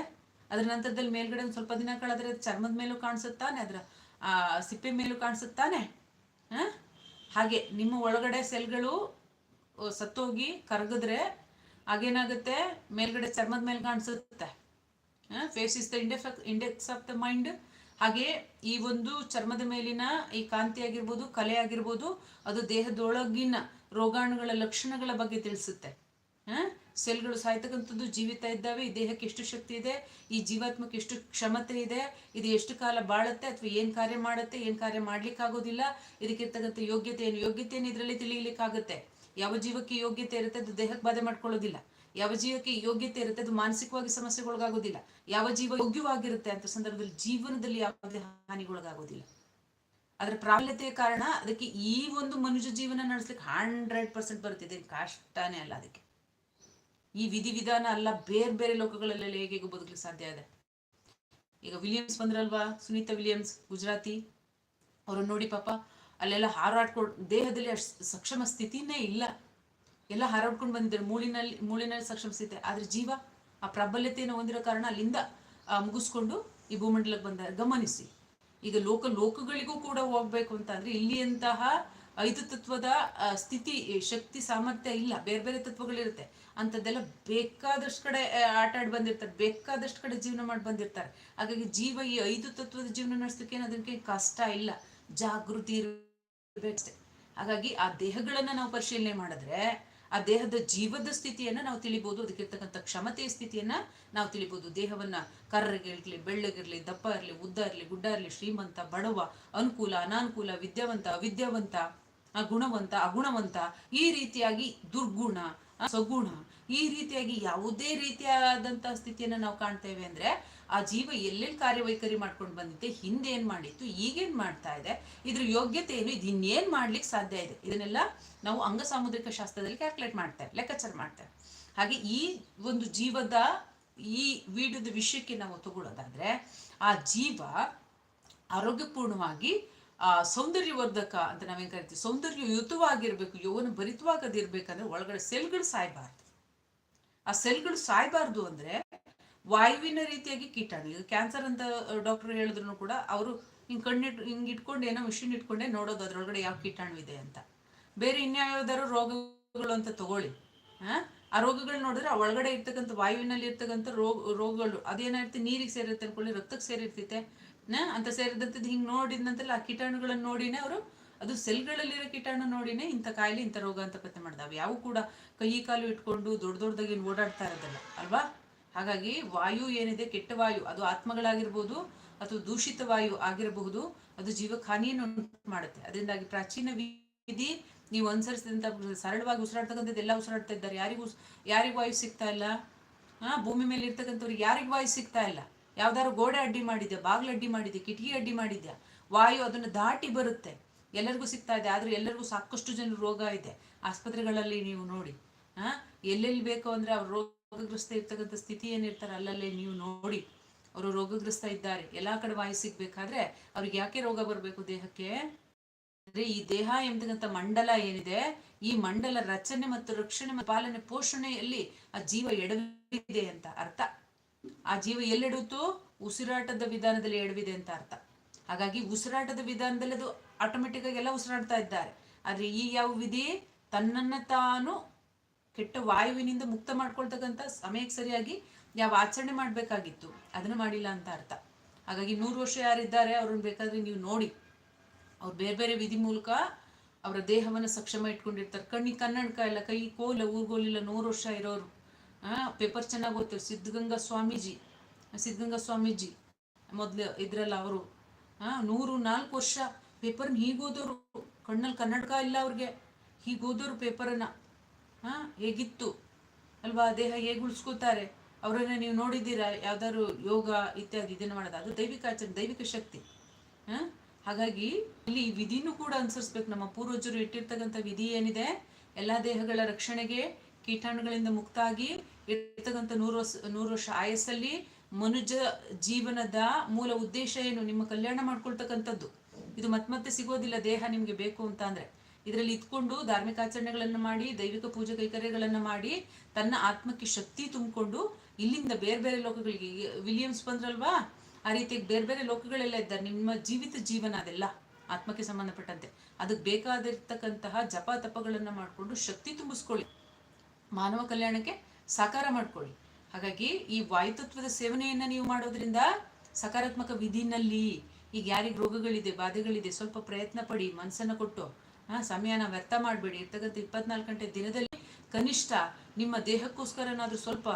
ಅದ್ರ ನಂತರದಲ್ಲಿ ಮೇಲ್ಗಡೆ ಒಂದು ಸ್ವಲ್ಪ ದಿನ ಕಳೆದ್ರೆ ಚರ್ಮದ ಮೇಲೂ ಕಾಣಿಸುತ್ತಾನೆ, ಅದರ, ಆ, ಸಿಪ್ಪೆ ಮೇಲೂ ಕಾಣಿಸುತ್ತಾನೆ? ಹಾಗೆ ನಿಮ್ಮ ಒಳಗಡೆ ಸೆಲ್ಗಳು ಸತ್ತೋಗಿ ಕರಗಿದ್ರೆ ಹಾಗೇನಾಗುತ್ತೆ ಮೇಲ್ಗಡೆ ಚರ್ಮದ ಮೇಲೆ ಕಾಣಿಸುತ್ತೆ. ಫೇಸ್ ಇಸ್ ದ ಇಂಡೆಫೆಕ್ ಇಂಡೆಕ್ಸ್ ಆಫ್ ದ ಮೈಂಡ್ ಹಾಗೆ ಈ ಒಂದು ಚರ್ಮದ ಮೇಲಿನ ಈ ಕಾಂತಿ ಆಗಿರ್ಬೋದು, ಕಲೆ ಆಗಿರ್ಬೋದು, ಅದು ದೇಹದೊಳಗಿನ ರೋಗಾಣುಗಳ ಲಕ್ಷಣಗಳ ಬಗ್ಗೆ ತಿಳಿಸುತ್ತೆ. ಸೆಲ್ಗಳು ಸಾಯ್ತಕ್ಕಂಥದ್ದು ಜೀವಿತ ಇದ್ದಾವೆ, ಈ ದೇಹಕ್ಕೆ ಎಷ್ಟು ಶಕ್ತಿ ಇದೆ, ಈ ಜೀವಾತ್ಮಕ್ಕೆ ಎಷ್ಟು ಕ್ಷಮತೆ ಇದೆ, ಇದು ಎಷ್ಟು ಕಾಲ ಬಾಳುತ್ತೆ ಅಥವಾ ಏನ್ ಕಾರ್ಯ ಮಾಡುತ್ತೆ, ಏನ್ ಕಾರ್ಯ ಮಾಡ್ಲಿಕ್ಕಾಗೋದಿಲ್ಲ, ಇದಕ್ಕಿರ್ತಕ್ಕಂಥ ಯೋಗ್ಯತೆ ಏನು? ಯೋಗ್ಯತೆ ಏನು ಇದರಲ್ಲಿ ತಿಳಿಯಲಿಕ್ಕಾಗುತ್ತೆ ಯಾವ ಜೀವಕ್ಕೆ ಯೋಗ್ಯತೆ ಇರುತ್ತೆ ಅದು ದೇಹಕ್ಕೆ ಬಾಧೆ ಮಾಡ್ಕೊಳ್ಳೋದಿಲ್ಲ. ಯಾವ ಜೀವಕ್ಕೆ ಯೋಗ್ಯತೆ ಇರುತ್ತೆ ಅದು ಮಾನಸಿಕವಾಗಿ ಸಮಸ್ಯೆಗೊಳಗಾಗೋದಿಲ್ಲ. ಯಾವ ಜೀವ ಯೋಗ್ಯವಾಗಿರುತ್ತೆ ಅಂತ ಸಂದರ್ಭದಲ್ಲಿ ಜೀವನದಲ್ಲಿ ಯಾವುದೇ ಹಾನಿಗೊಳಗಾಗೋದಿಲ್ಲ. ಅದರ ಪ್ರಾಬಲ್ಯತೆಯ ಕಾರಣ ಅದಕ್ಕೆ ಈ ಒಂದು ಮನುಷ್ಯ ಜೀವನ ನಡೆಸ್ಲಿಕ್ಕೆ ಹಂಡ್ರೆಡ್ ಪರ್ಸೆಂಟ್ ಬರುತ್ತಿದೆ. ಕಷ್ಟನೇ ಅಲ್ಲ ಅದಕ್ಕೆ. ಈ ವಿಧಿ ವಿಧಾನ ಅಲ್ಲ, ಬೇರೆ ಬೇರೆ ಲೋಕಗಳಲ್ಲೆಲ್ಲ ಹೇಗೆ ಬದುಕಲಿಕ್ಕೆ ಸಾಧ್ಯ ಇದೆ. ಈಗ ವಿಲಿಯಮ್ಸ್ ಬಂದ್ರಲ್ವಾ? ಸುನೀತಾ ವಿಲಿಯಮ್ಸ್, ಗುಜರಾತಿ ಅವ್ರನ್ನ ನೋಡಿ ಪಾಪ ಅಲ್ಲೆಲ್ಲ ಹಾರಾಡ್ಕೊಂಡು ದೇಹದಲ್ಲಿ ಅಷ್ಟು ಸಕ್ಷಮ ಸ್ಥಿತಿನೇ ಇಲ್ಲ. ಎಲ್ಲ ಹಾರಾಡ್ಕೊಂಡು ಬಂದಿದ್ದಾರೆ. ಮೂಳಿನಲ್ಲಿ ಮೂಳಿನಲ್ಲಿ ಸಕ್ಷಮ ಸ್ಥಿತಿ. ಆದ್ರೆ ಜೀವ ಆ ಪ್ರಾಬಲ್ಯತೆಯನ್ನು ಹೊಂದಿರೋ ಕಾರಣ ಅಲ್ಲಿಂದ ಮುಗಿಸ್ಕೊಂಡು ಈ ಭೂಮಂಡಲಕ್ಕೆ ಬಂದ ಗಮನಿಸಿ. ಈಗ ಲೋಕ, ಲೋಕಗಳಿಗೂ ಕೂಡ ಹೋಗ್ಬೇಕು ಅಂತ ಅಂದ್ರೆ ಇಲ್ಲಿಯಂತಹ ಐದು ತತ್ವದ ಸ್ಥಿತಿ, ಶಕ್ತಿ, ಸಾಮರ್ಥ್ಯ ಇಲ್ಲ. ಬೇರೆ ಬೇರೆ ತತ್ವಗಳಿರುತ್ತೆ. ಅಂಥದ್ದೆಲ್ಲ ಬೇಕಾದಷ್ಟು ಕಡೆ ಆಟ ಆಡಿ ಬಂದಿರ್ತಾರೆ. ಬೇಕಾದಷ್ಟು ಕಡೆ ಜೀವನ ಮಾಡಿ ಬಂದಿರ್ತಾರೆ. ಹಾಗಾಗಿ ಜೀವ ಈ ಐದು ತತ್ವದ ಜೀವನ ನಡೆಸೋಕೆ ಅದಕ್ಕೆ ಕಷ್ಟ ಇಲ್ಲ. ಜಾಗೃತಿ ಇರಬೇಕಷ್ಟೆ. ಹಾಗಾಗಿ ಆ ದೇಹಗಳನ್ನ ನಾವು ಪರಿಶೀಲನೆ ಮಾಡಿದ್ರೆ, ಆ ದೇಹದ ಜೀವದ ಸ್ಥಿತಿಯನ್ನ ನಾವು ತಿಳಿಬಹುದು ಅದಕ್ಕಿರ್ತಕ್ಕಂಥ ಕ್ಷಮತೆಯ ಸ್ಥಿತಿಯನ್ನ ನಾವು ತಿಳಿಬಹುದು ದೇಹವನ್ನ ಕರ್ರಗಿರ್ಲಿ ಬೆಳ್ಳಗಿರ್ಲಿ ದಪ್ಪ ಇರಲಿ, ಉದ್ದ ಇರಲಿ, ಗುಡ್ಡ ಇರಲಿ, ಶ್ರೀಮಂತ, ಬಡವ, ಅನುಕೂಲ, ಅನಾನುಕೂಲ, ವಿದ್ಯಾವಂತ, ಅವಿದ್ಯಾವಂತ ಗುಣವಂತ ಅಗುಣವಂತ, ಈ ರೀತಿಯಾಗಿ ದುರ್ಗುಣ ಸಗುಣ, ಈ ರೀತಿಯಾಗಿ ಯಾವುದೇ ರೀತಿಯಾದಂತಹ ಸ್ಥಿತಿಯನ್ನ ನಾವು ಕಾಣ್ತೇವೆ ಅಂದ್ರೆ ಆ ಜೀವ ಎಲ್ಲೆಲ್ಲಿ ಕಾರ್ಯವೈಖರಿ ಮಾಡ್ಕೊಂಡು ಬಂದಿತ್ತೆ ಹಿಂದೆ ಏನ್ ಮಾಡಿತ್ತು, ಈಗೇನ್ ಮಾಡ್ತಾ ಇದೆ, ಇದ್ರ ಯೋಗ್ಯತೆ ಏನು, ಇದನ್ನೇನ್ ಮಾಡ್ಲಿಕ್ಕೆ ಸಾಧ್ಯ ಇದೆ, ಇದನ್ನೆಲ್ಲ ನಾವು ಅಂಗ ಸಾಮುದ್ರಿಕ ಶಾಸ್ತ್ರದಲ್ಲಿ ಕ್ಯಾಲ್ಕುಲೇಟ್ ಮಾಡ್ತೇವೆ, ಲೆಕ್ಕಾಚಾರ ಮಾಡ್ತಾರೆ ಹಾಗೆ ಈ ಒಂದು ಜೀವದ ಈ ವಿಡಿಯೋದ ವಿಷಯಕ್ಕೆ ನಾವು ತಗೊಳ್ಳೋದಾದ್ರೆ ಆ ಜೀವ ಆರೋಗ್ಯಪೂರ್ಣವಾಗಿ ಆ, ಸೌಂದರ್ಯವರ್ಧಕ ಅಂತ ನಾವೇನ್ ಕರಿತೀವಿ? ಸೌಂದರ್ಯಯುತವಾಗಿರ್ಬೇಕು, ಯೌವನ ಭರಿತವಾಗದಿರ್ಬೇಕಂದ್ರೆ ಒಳಗಡೆ ಸೆಲ್ಗಳು ಸಾಯಬಾರ್ದು. ಆ ಸೆಲ್ಗಳು ಸಾಯಬಾರ್ದು ಅಂದ್ರೆ ವಾಯುವಿನ ರೀತಿಯಾಗಿ ಕೀಟಾಣು. ಈಗ ಕ್ಯಾನ್ಸರ್ ಅಂತ ಡಾಕ್ಟರ್ ಹೇಳಿದ್ರು ಕೂಡ ಅವರು ಹಿಂಗೆ ಕಣ್ಣಿಟ್, ಹಿಂಗೆ ಇಟ್ಕೊಂಡು ಏನೋ ಮಿಷಿನ್ ಇಟ್ಕೊಂಡೆ ನೋಡೋದು ಅದ್ರೊಳಗಡೆ ಯಾವ ಕೀಟಾಣು ಇದೆ ಅಂತ. ಬೇರೆ ಇನ್ಯಾವ್ದಾದ್ರು ರೋಗಗಳು ಅಂತ ತಗೊಳ್ಳಿ. ಆ ರೋಗಗಳು ನೋಡಿದ್ರೆ ಆ ಒಳಗಡೆ ಇರ್ತಕ್ಕಂಥ ವಾಯುವಿನಲ್ಲಿ ಇರ್ತಕ್ಕಂಥ ರೋಗ, ರೋಗಗಳು ಅದೇನಾಗುತ್ತೆ ನೀರಿಗೆ ಸೇರಿರುತ್ತೆ ಅನ್ಕೊಳ್ಳಿ, ರಕ್ತಕ್ಕೆ ಸೇರಿರ್ತೈತೆ ಅಂತ ಸೇರಿದಂಥದ್ದು ಹಿಂಗೆ ನಂತರ ಆ ಕೀಟಾಣುಗಳನ್ನು ನೋಡಿನೇ ಅವರು, ಅದು ಸೆಲ್ಗಳಲ್ಲಿರೋ ಕೀಟಾಣು ನೋಡಿನೇ ಇಂಥ ಕಾಯಿಲೆ, ಇಂಥ ರೋಗ ಅಂತ ಪತ್ತೆ ಮಾಡಿದಾವೆ. ಯಾವ ಕೂಡ ಕೈ ಕಾಲು ಇಟ್ಕೊಂಡು ದೊಡ್ಡ ದೊಡ್ಡದಾಗಿ ಓಡಾಡ್ತಾ ಇರೋದಲ್ಲ, ಅಲ್ವಾ? ಹಾಗಾಗಿ ವಾಯು ಏನಿದೆ, ಕೆಟ್ಟ ವಾಯು, ಅದು ಆತ್ಮಗಳಾಗಿರ್ಬೋದು ಅಥವಾ ದೂಷಿತ ವಾಯು ಆಗಿರಬಹುದು, ಅದು ಜೀವಕ್ಕೆ ಹಾನಿಯನ್ನು ಮಾಡುತ್ತೆ. ಅದರಿಂದಾಗಿ ಪ್ರಾಚೀನ ವಿಧಿ, ನೀವು ಅನುಸರಿಸಿದಂತ ಸರಳವಾಗಿ ಉಸಿರಾಡ್ತಕ್ಕಂಥದ್ದು ಎಲ್ಲ ಉಸಿರಾಡ್ತಾ ಇದ್ದಾರೆ. ಯಾರಿಗೂ ಯಾರಿಗೂ ವಾಯು ಸಿಗ್ತಾ ಇಲ್ಲ? ಭೂಮಿ ಮೇಲೆ ಇರ್ತಕ್ಕಂಥವ್ರಿಗೆ ಯಾರಿಗೂ ವಾಯು ಸಿಗ್ತಾ ಇಲ್ಲ? ಯಾವ್ದಾದ್ರು ಗೋಡೆ ಅಡ್ಡಿ ಮಾಡಿದ್ಯಾ, ಬಾಗಿಲು ಅಡ್ಡಿ ಮಾಡಿದ್ಯಾ, ಕಿಟಕಿ ಅಡ್ಡಿ ಮಾಡಿದ್ಯಾ? ವಾಯು ಅದನ್ನು ದಾಟಿ ಬರುತ್ತೆ. ಎಲ್ಲರಿಗೂ ಸಿಗ್ತಾ ಇದೆ, ಆದ್ರೆ ಎಲ್ಲರಿಗೂ ಸಾಕಷ್ಟು ಜನ ರೋಗ ಇದೆ. ಆಸ್ಪತ್ರೆಗಳಲ್ಲಿ ನೀವು ನೋಡಿ ಹಾ ಎಲ್ಲೆಲ್ಲಿ ಬೇಕು ಅಂದ್ರೆ ಅವ್ರು ರೋಗಗ್ರಸ್ತ ಇರ್ತಕ್ಕಂಥ ಸ್ಥಿತಿ ಏನಿರ್ತಾರೆ ಅಲ್ಲಲ್ಲೇ ನೀವು ನೋಡಿ. ಅವರು ರೋಗಗ್ರಸ್ತ ಇದ್ದಾರೆ. ಎಲ್ಲಾ ಕಡೆ ವಾಯು ಸಿಗ್ಬೇಕಾದ್ರೆ ಅವ್ರಿಗೆ ಯಾಕೆ ರೋಗ ಬರಬೇಕು ದೇಹಕ್ಕೆ? ಅಂದ್ರೆ ಈ ದೇಹ ಎಂಬತಕ್ಕಂಥ ಮಂಡಲ ಏನಿದೆ, ಈ ಮಂಡಲ ರಚನೆ ಮತ್ತು ರಕ್ಷಣೆ ಮತ್ತು ಪಾಲನೆ ಪೋಷಣೆಯಲ್ಲಿ ಆ ಜೀವ ಎಡವಿದೆ ಅಂತ ಅರ್ಥ. ಆ ಜೀವ ಎಲ್ಲಿಡುತ್ತೋ ಉಸಿರಾಟದ ವಿಧಾನದಲ್ಲಿ ಎಡವಿದೆ ಅಂತ ಅರ್ಥ. ಹಾಗಾಗಿ ಉಸಿರಾಟದ ವಿಧಾನದಲ್ಲಿ ಅದು ಆಟೋಮೆಟಿಕ್ ಆಗಿ ಎಲ್ಲ ಉಸಿರಾಡ್ತಾ ಇದ್ದಾರೆ. ಆದ್ರೆ ಈ ಯಾವ ವಿಧಿ ತನ್ನನ್ನ ತಾನು ಕೆಟ್ಟ ವಾಯುವಿನಿಂದ ಮುಕ್ತ ಮಾಡ್ಕೊಳ್ತಕ್ಕಂಥ ಸಮಯಕ್ಕೆ ಸರಿಯಾಗಿ ಯಾವ ಆಚರಣೆ ಮಾಡ್ಬೇಕಾಗಿತ್ತು, ಅದನ್ನು ಮಾಡಿಲ್ಲ ಅಂತ ಅರ್ಥ. ಹಾಗಾಗಿ ನೂರು ವರ್ಷ ಯಾರಿದ್ದಾರೆ, ಅವ್ರನ್ನ ಬೇಕಾದ್ರೆ ನೀವು ನೋಡಿ. ಅವ್ರು ಬೇರೆ ಬೇರೆ ವಿಧಿ ಮೂಲಕ ಅವರ ದೇಹವನ್ನು ಸಕ್ಷಮ ಇಟ್ಕೊಂಡಿರ್ತಾರೆ. ಕಣ್ಣಿ ಕನ್ನಡಕ ಇಲ್ಲ ಕೈ ಕೋಲ ಊರ್ಗೋಲಿಲ್ಲ ನೂರು ವರ್ಷ ಇರೋರು. ಪೇಪರ್ ಚೆನ್ನಾಗಿ ಓದ್ತೇವೆ ಸಿದ್ಧಗಂಗಾ ಸ್ವಾಮೀಜಿ ಸಿದ್ಧಗಂಗಾ ಸ್ವಾಮೀಜಿ, ಮೊದ್ಲು ಇದ್ರಲ್ಲ ಅವರು. ನೂರು, ನಾಲ್ಕು ವರ್ಷ ಪೇಪರ್ನ ಹೀಗೆ ಓದೋರು. ಕಣ್ಣಲ್ಲಿ ಕನ್ನಡಕ ಇಲ್ಲ ಅವ್ರಿಗೆ. ಹೀಗೆ ಓದೋರು ಪೇಪರನ್ನ. ಹಾ ಹೇಗಿತ್ತು? ಅಲ್ವಾ? ದೇಹ ಹೇಗೆ ಉಳಿಸ್ಕೋತಾರೆ ಅವರನ್ನ ನೀವು ನೋಡಿದ್ದೀರಾ? ಯಾವ್ದಾದ್ರು ಯೋಗ ಇತ್ಯಾದಿ ಇದನ್ನ ಮಾಡೋದು? ಅದು ದೈವಿಕ ಆಚರಣೆ, ದೈವಿಕ ಶಕ್ತಿ. ಹ? ಹಾಗಾಗಿ ಇಲ್ಲಿ ವಿಧಿನೂ ಕೂಡ ಅನುಸರಿಸ್ಬೇಕು. ನಮ್ಮ ಪೂರ್ವಜರು ಇಟ್ಟಿರ್ತಕ್ಕಂಥ ವಿಧಿ ಏನಿದೆ? ಎಲ್ಲಾ ದೇಹಗಳ ರಕ್ಷಣೆಗೆ ಕೀಟಾಣುಗಳಿಂದ ಮುಕ್ತ ಆಗಿ ಇರ್ತಕ್ಕಂಥ ನೂರು ವರ್ಷ ನೂರು ವರ್ಷ ಆಯಸ್ಸಲ್ಲಿ ಮನುಜ ಜೀವನದ ಮೂಲ ಉದ್ದೇಶ ಏನು? ನಿಮ್ಮ ಕಲ್ಯಾಣ ಮಾಡ್ಕೊಳ್ತಕ್ಕಂಥದ್ದು. ಇದು ಮತ್ತೆ ಸಿಗೋದಿಲ್ಲ ದೇಹ ನಿಮ್ಗೆ ಬೇಕು ಅಂತ ಅಂದ್ರೆ. ಇದರಲ್ಲಿ ಇದ್ಕೊಂಡು ಧಾರ್ಮಿಕ ಆಚರಣೆಗಳನ್ನ ಮಾಡಿ, ದೈವಿಕ ಪೂಜೆ ಕೈಕರ್ಯಗಳನ್ನು ಮಾಡಿ, ತನ್ನ ಆತ್ಮಕ್ಕೆ ಶಕ್ತಿ ತುಂಬಿಕೊಂಡು ಇಲ್ಲಿಂದ ಬೇರೆ ಬೇರೆ ಲೋಕಗಳಿಗೆ ವಿಲಿಯಮ್ಸ್ ಬಂದ್ರಲ್ವಾ? ಆ ರೀತಿಯಾಗಿ ಬೇರೆ ಬೇರೆ ಲೋಕಗಳೆಲ್ಲ ಇದ್ದಾರೆ. ನಿಮ್ಮ ಜೀವಿತ ಜೀವನ ಅದೆಲ್ಲ, ಆತ್ಮಕ್ಕೆ ಸಂಬಂಧಪಟ್ಟಂತೆ. ಅದಕ್ಕೆ ಬೇಕಾದಿರ್ತಕ್ಕಂತಹ ಜಪ ತಪಗಳನ್ನ ಮಾಡಿಕೊಂಡು ಶಕ್ತಿ ತುಂಬಿಸ್ಕೊಳ್ಳಿ. ಮಾನವ ಕಲ್ಯಾಣಕ್ಕೆ ಸಾಕಾರ ಮಾಡ್ಕೊಳ್ಳಿ. ಹಾಗಾಗಿ ಈ ವಾಯುತತ್ವದ ಸೇವನೆಯನ್ನ ನೀವು ಮಾಡೋದ್ರಿಂದ ಸಕಾರಾತ್ಮಕ ವಿಧಿನಲ್ಲಿ ಈಗ ಯಾರಿಗೆ ರೋಗಗಳಿದೆ, ಬಾಧೆಗಳಿದೆ, ಸ್ವಲ್ಪ ಪ್ರಯತ್ನ ಪಡಿ ಮನಸ್ಸನ್ನ ಕೊಟ್ಟು, ಆ, ಸಮಯನ ವ್ಯರ್ಥ ಮಾಡಬೇಡಿ. ಇರ್ತಕ್ಕಂಥ ಇಪ್ಪತ್ನಾಲ್ಕು ಗಂಟೆ ದಿನದಲ್ಲಿ ಕನಿಷ್ಠ ನಿಮ್ಮ ದೇಹಕ್ಕೋಸ್ಕರನಾದ್ರೂ ಸ್ವಲ್ಪ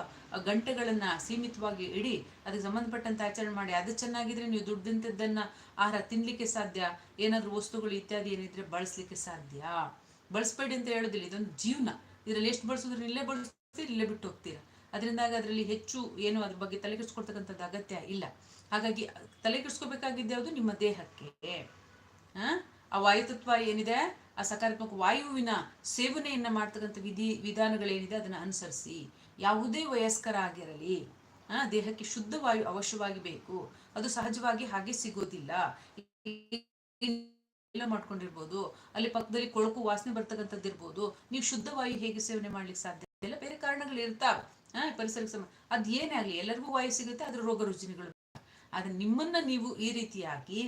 ಗಂಟೆಗಳನ್ನ ಸೀಮಿತವಾಗಿ ಇಡಿ, ಅದಕ್ಕೆ ಸಂಬಂಧಪಟ್ಟಂತೆ ಆಚರಣೆ ಮಾಡಿ. ಅದು ಚೆನ್ನಾಗಿದ್ರೆ ನೀವು ದುಡ್ಡಿಂತದ್ದನ್ನ ಆಹಾರ ತಿನ್ಲಿಕ್ಕೆ ಸಾಧ್ಯ, ಏನಾದ್ರೂ ವಸ್ತುಗಳು ಇತ್ಯಾದಿ ಏನಿದ್ರೆ ಬಳಸ್ಲಿಕ್ಕೆ ಸಾಧ್ಯ. ಬಳಸ್ಬೇಡಿ ಅಂತ ಹೇಳೋದಿಲ್ಲ, ಇದೊಂದು ಜೀವನ. ಇದರಲ್ಲಿ ಎಷ್ಟು ಬಳಸಿದ್ರೆ ಇಲ್ಲೇ ಬಳಸ್ತೀರಿ ಇಲ್ಲೇ ಬಿಟ್ಟು ಹೋಗ್ತೀರಾ? ಅದರಿಂದಾಗ ಅದರಲ್ಲಿ ಹೆಚ್ಚು ಏನು ಅದ್ರ ಬಗ್ಗೆ ತಲೆ ಕೆಡಿಸ್ಕೊಳ್ತಕ್ಕಂಥದ್ದು ಅಗತ್ಯ ಇಲ್ಲ. ಹಾಗಾಗಿ ತಲೆ ಕೆಡಿಸ್ಕೋಬೇಕಾಗಿದ್ದು ಯಾವುದು ನಿಮ್ಮ ದೇಹಕ್ಕೆ. ಆ? ವಾಯುತತ್ವ ಏನಿದೆ? ಆ ಸಕಾರಾತ್ಮಕ ವಾಯುವಿನ ಸೇವನೆಯನ್ನ ಮಾಡ್ತಕ್ಕಂಥ ವಿಧಿ, ವಿಧಾನಗಳೇನಿದೆ? ಅದನ್ನ ಅನುಸರಿಸಿ. ಯಾವುದೇ ವಯಸ್ಕರ ಆಗಿರಲಿ, ಆ, ದೇಹಕ್ಕೆ ಶುದ್ಧ ವಾಯು ಅವಶ್ಯವಾಗಿ ಬೇಕು ಅದು ಸಹಜವಾಗಿ ಹಾಗೆ ಸಿಗೋದಿಲ್ಲ. ಮಾಡ್ಕೊಂಡಿರ್ಬೋದು. ಅಲ್ಲಿ ಪಕ್ಕದಲ್ಲಿ ಕೊಳಕು ವಾಸನೆ ಬರ್ತಕ್ಕಂಥದ್ದು ಇರ್ಬೋದು ನೀವು ಶುದ್ಧ ವಾಯು ಹೇಗೆ ಸೇವನೆ ಮಾಡ್ಲಿಕ್ಕೆ ಸಾಧ್ಯ ಇಲ್ಲ ಬೇರೆ ಕಾರಣಗಳು ಇರ್ತಾವೆ. ಆ ಪರಿಸರಕ್ಕೆ ಸಮ ಅದ್ ಏನೇ ಆಗಲಿ ಎಲ್ಲರಿಗೂ ವಾಯು ಸಿಗುತ್ತೆ ಅದ್ರ ರೋಗ ರುಜಿನಗಳು ಆದ್ರೆ ನಿಮ್ಮನ್ನ ನೀವು ಈ ರೀತಿಯಾಗಿ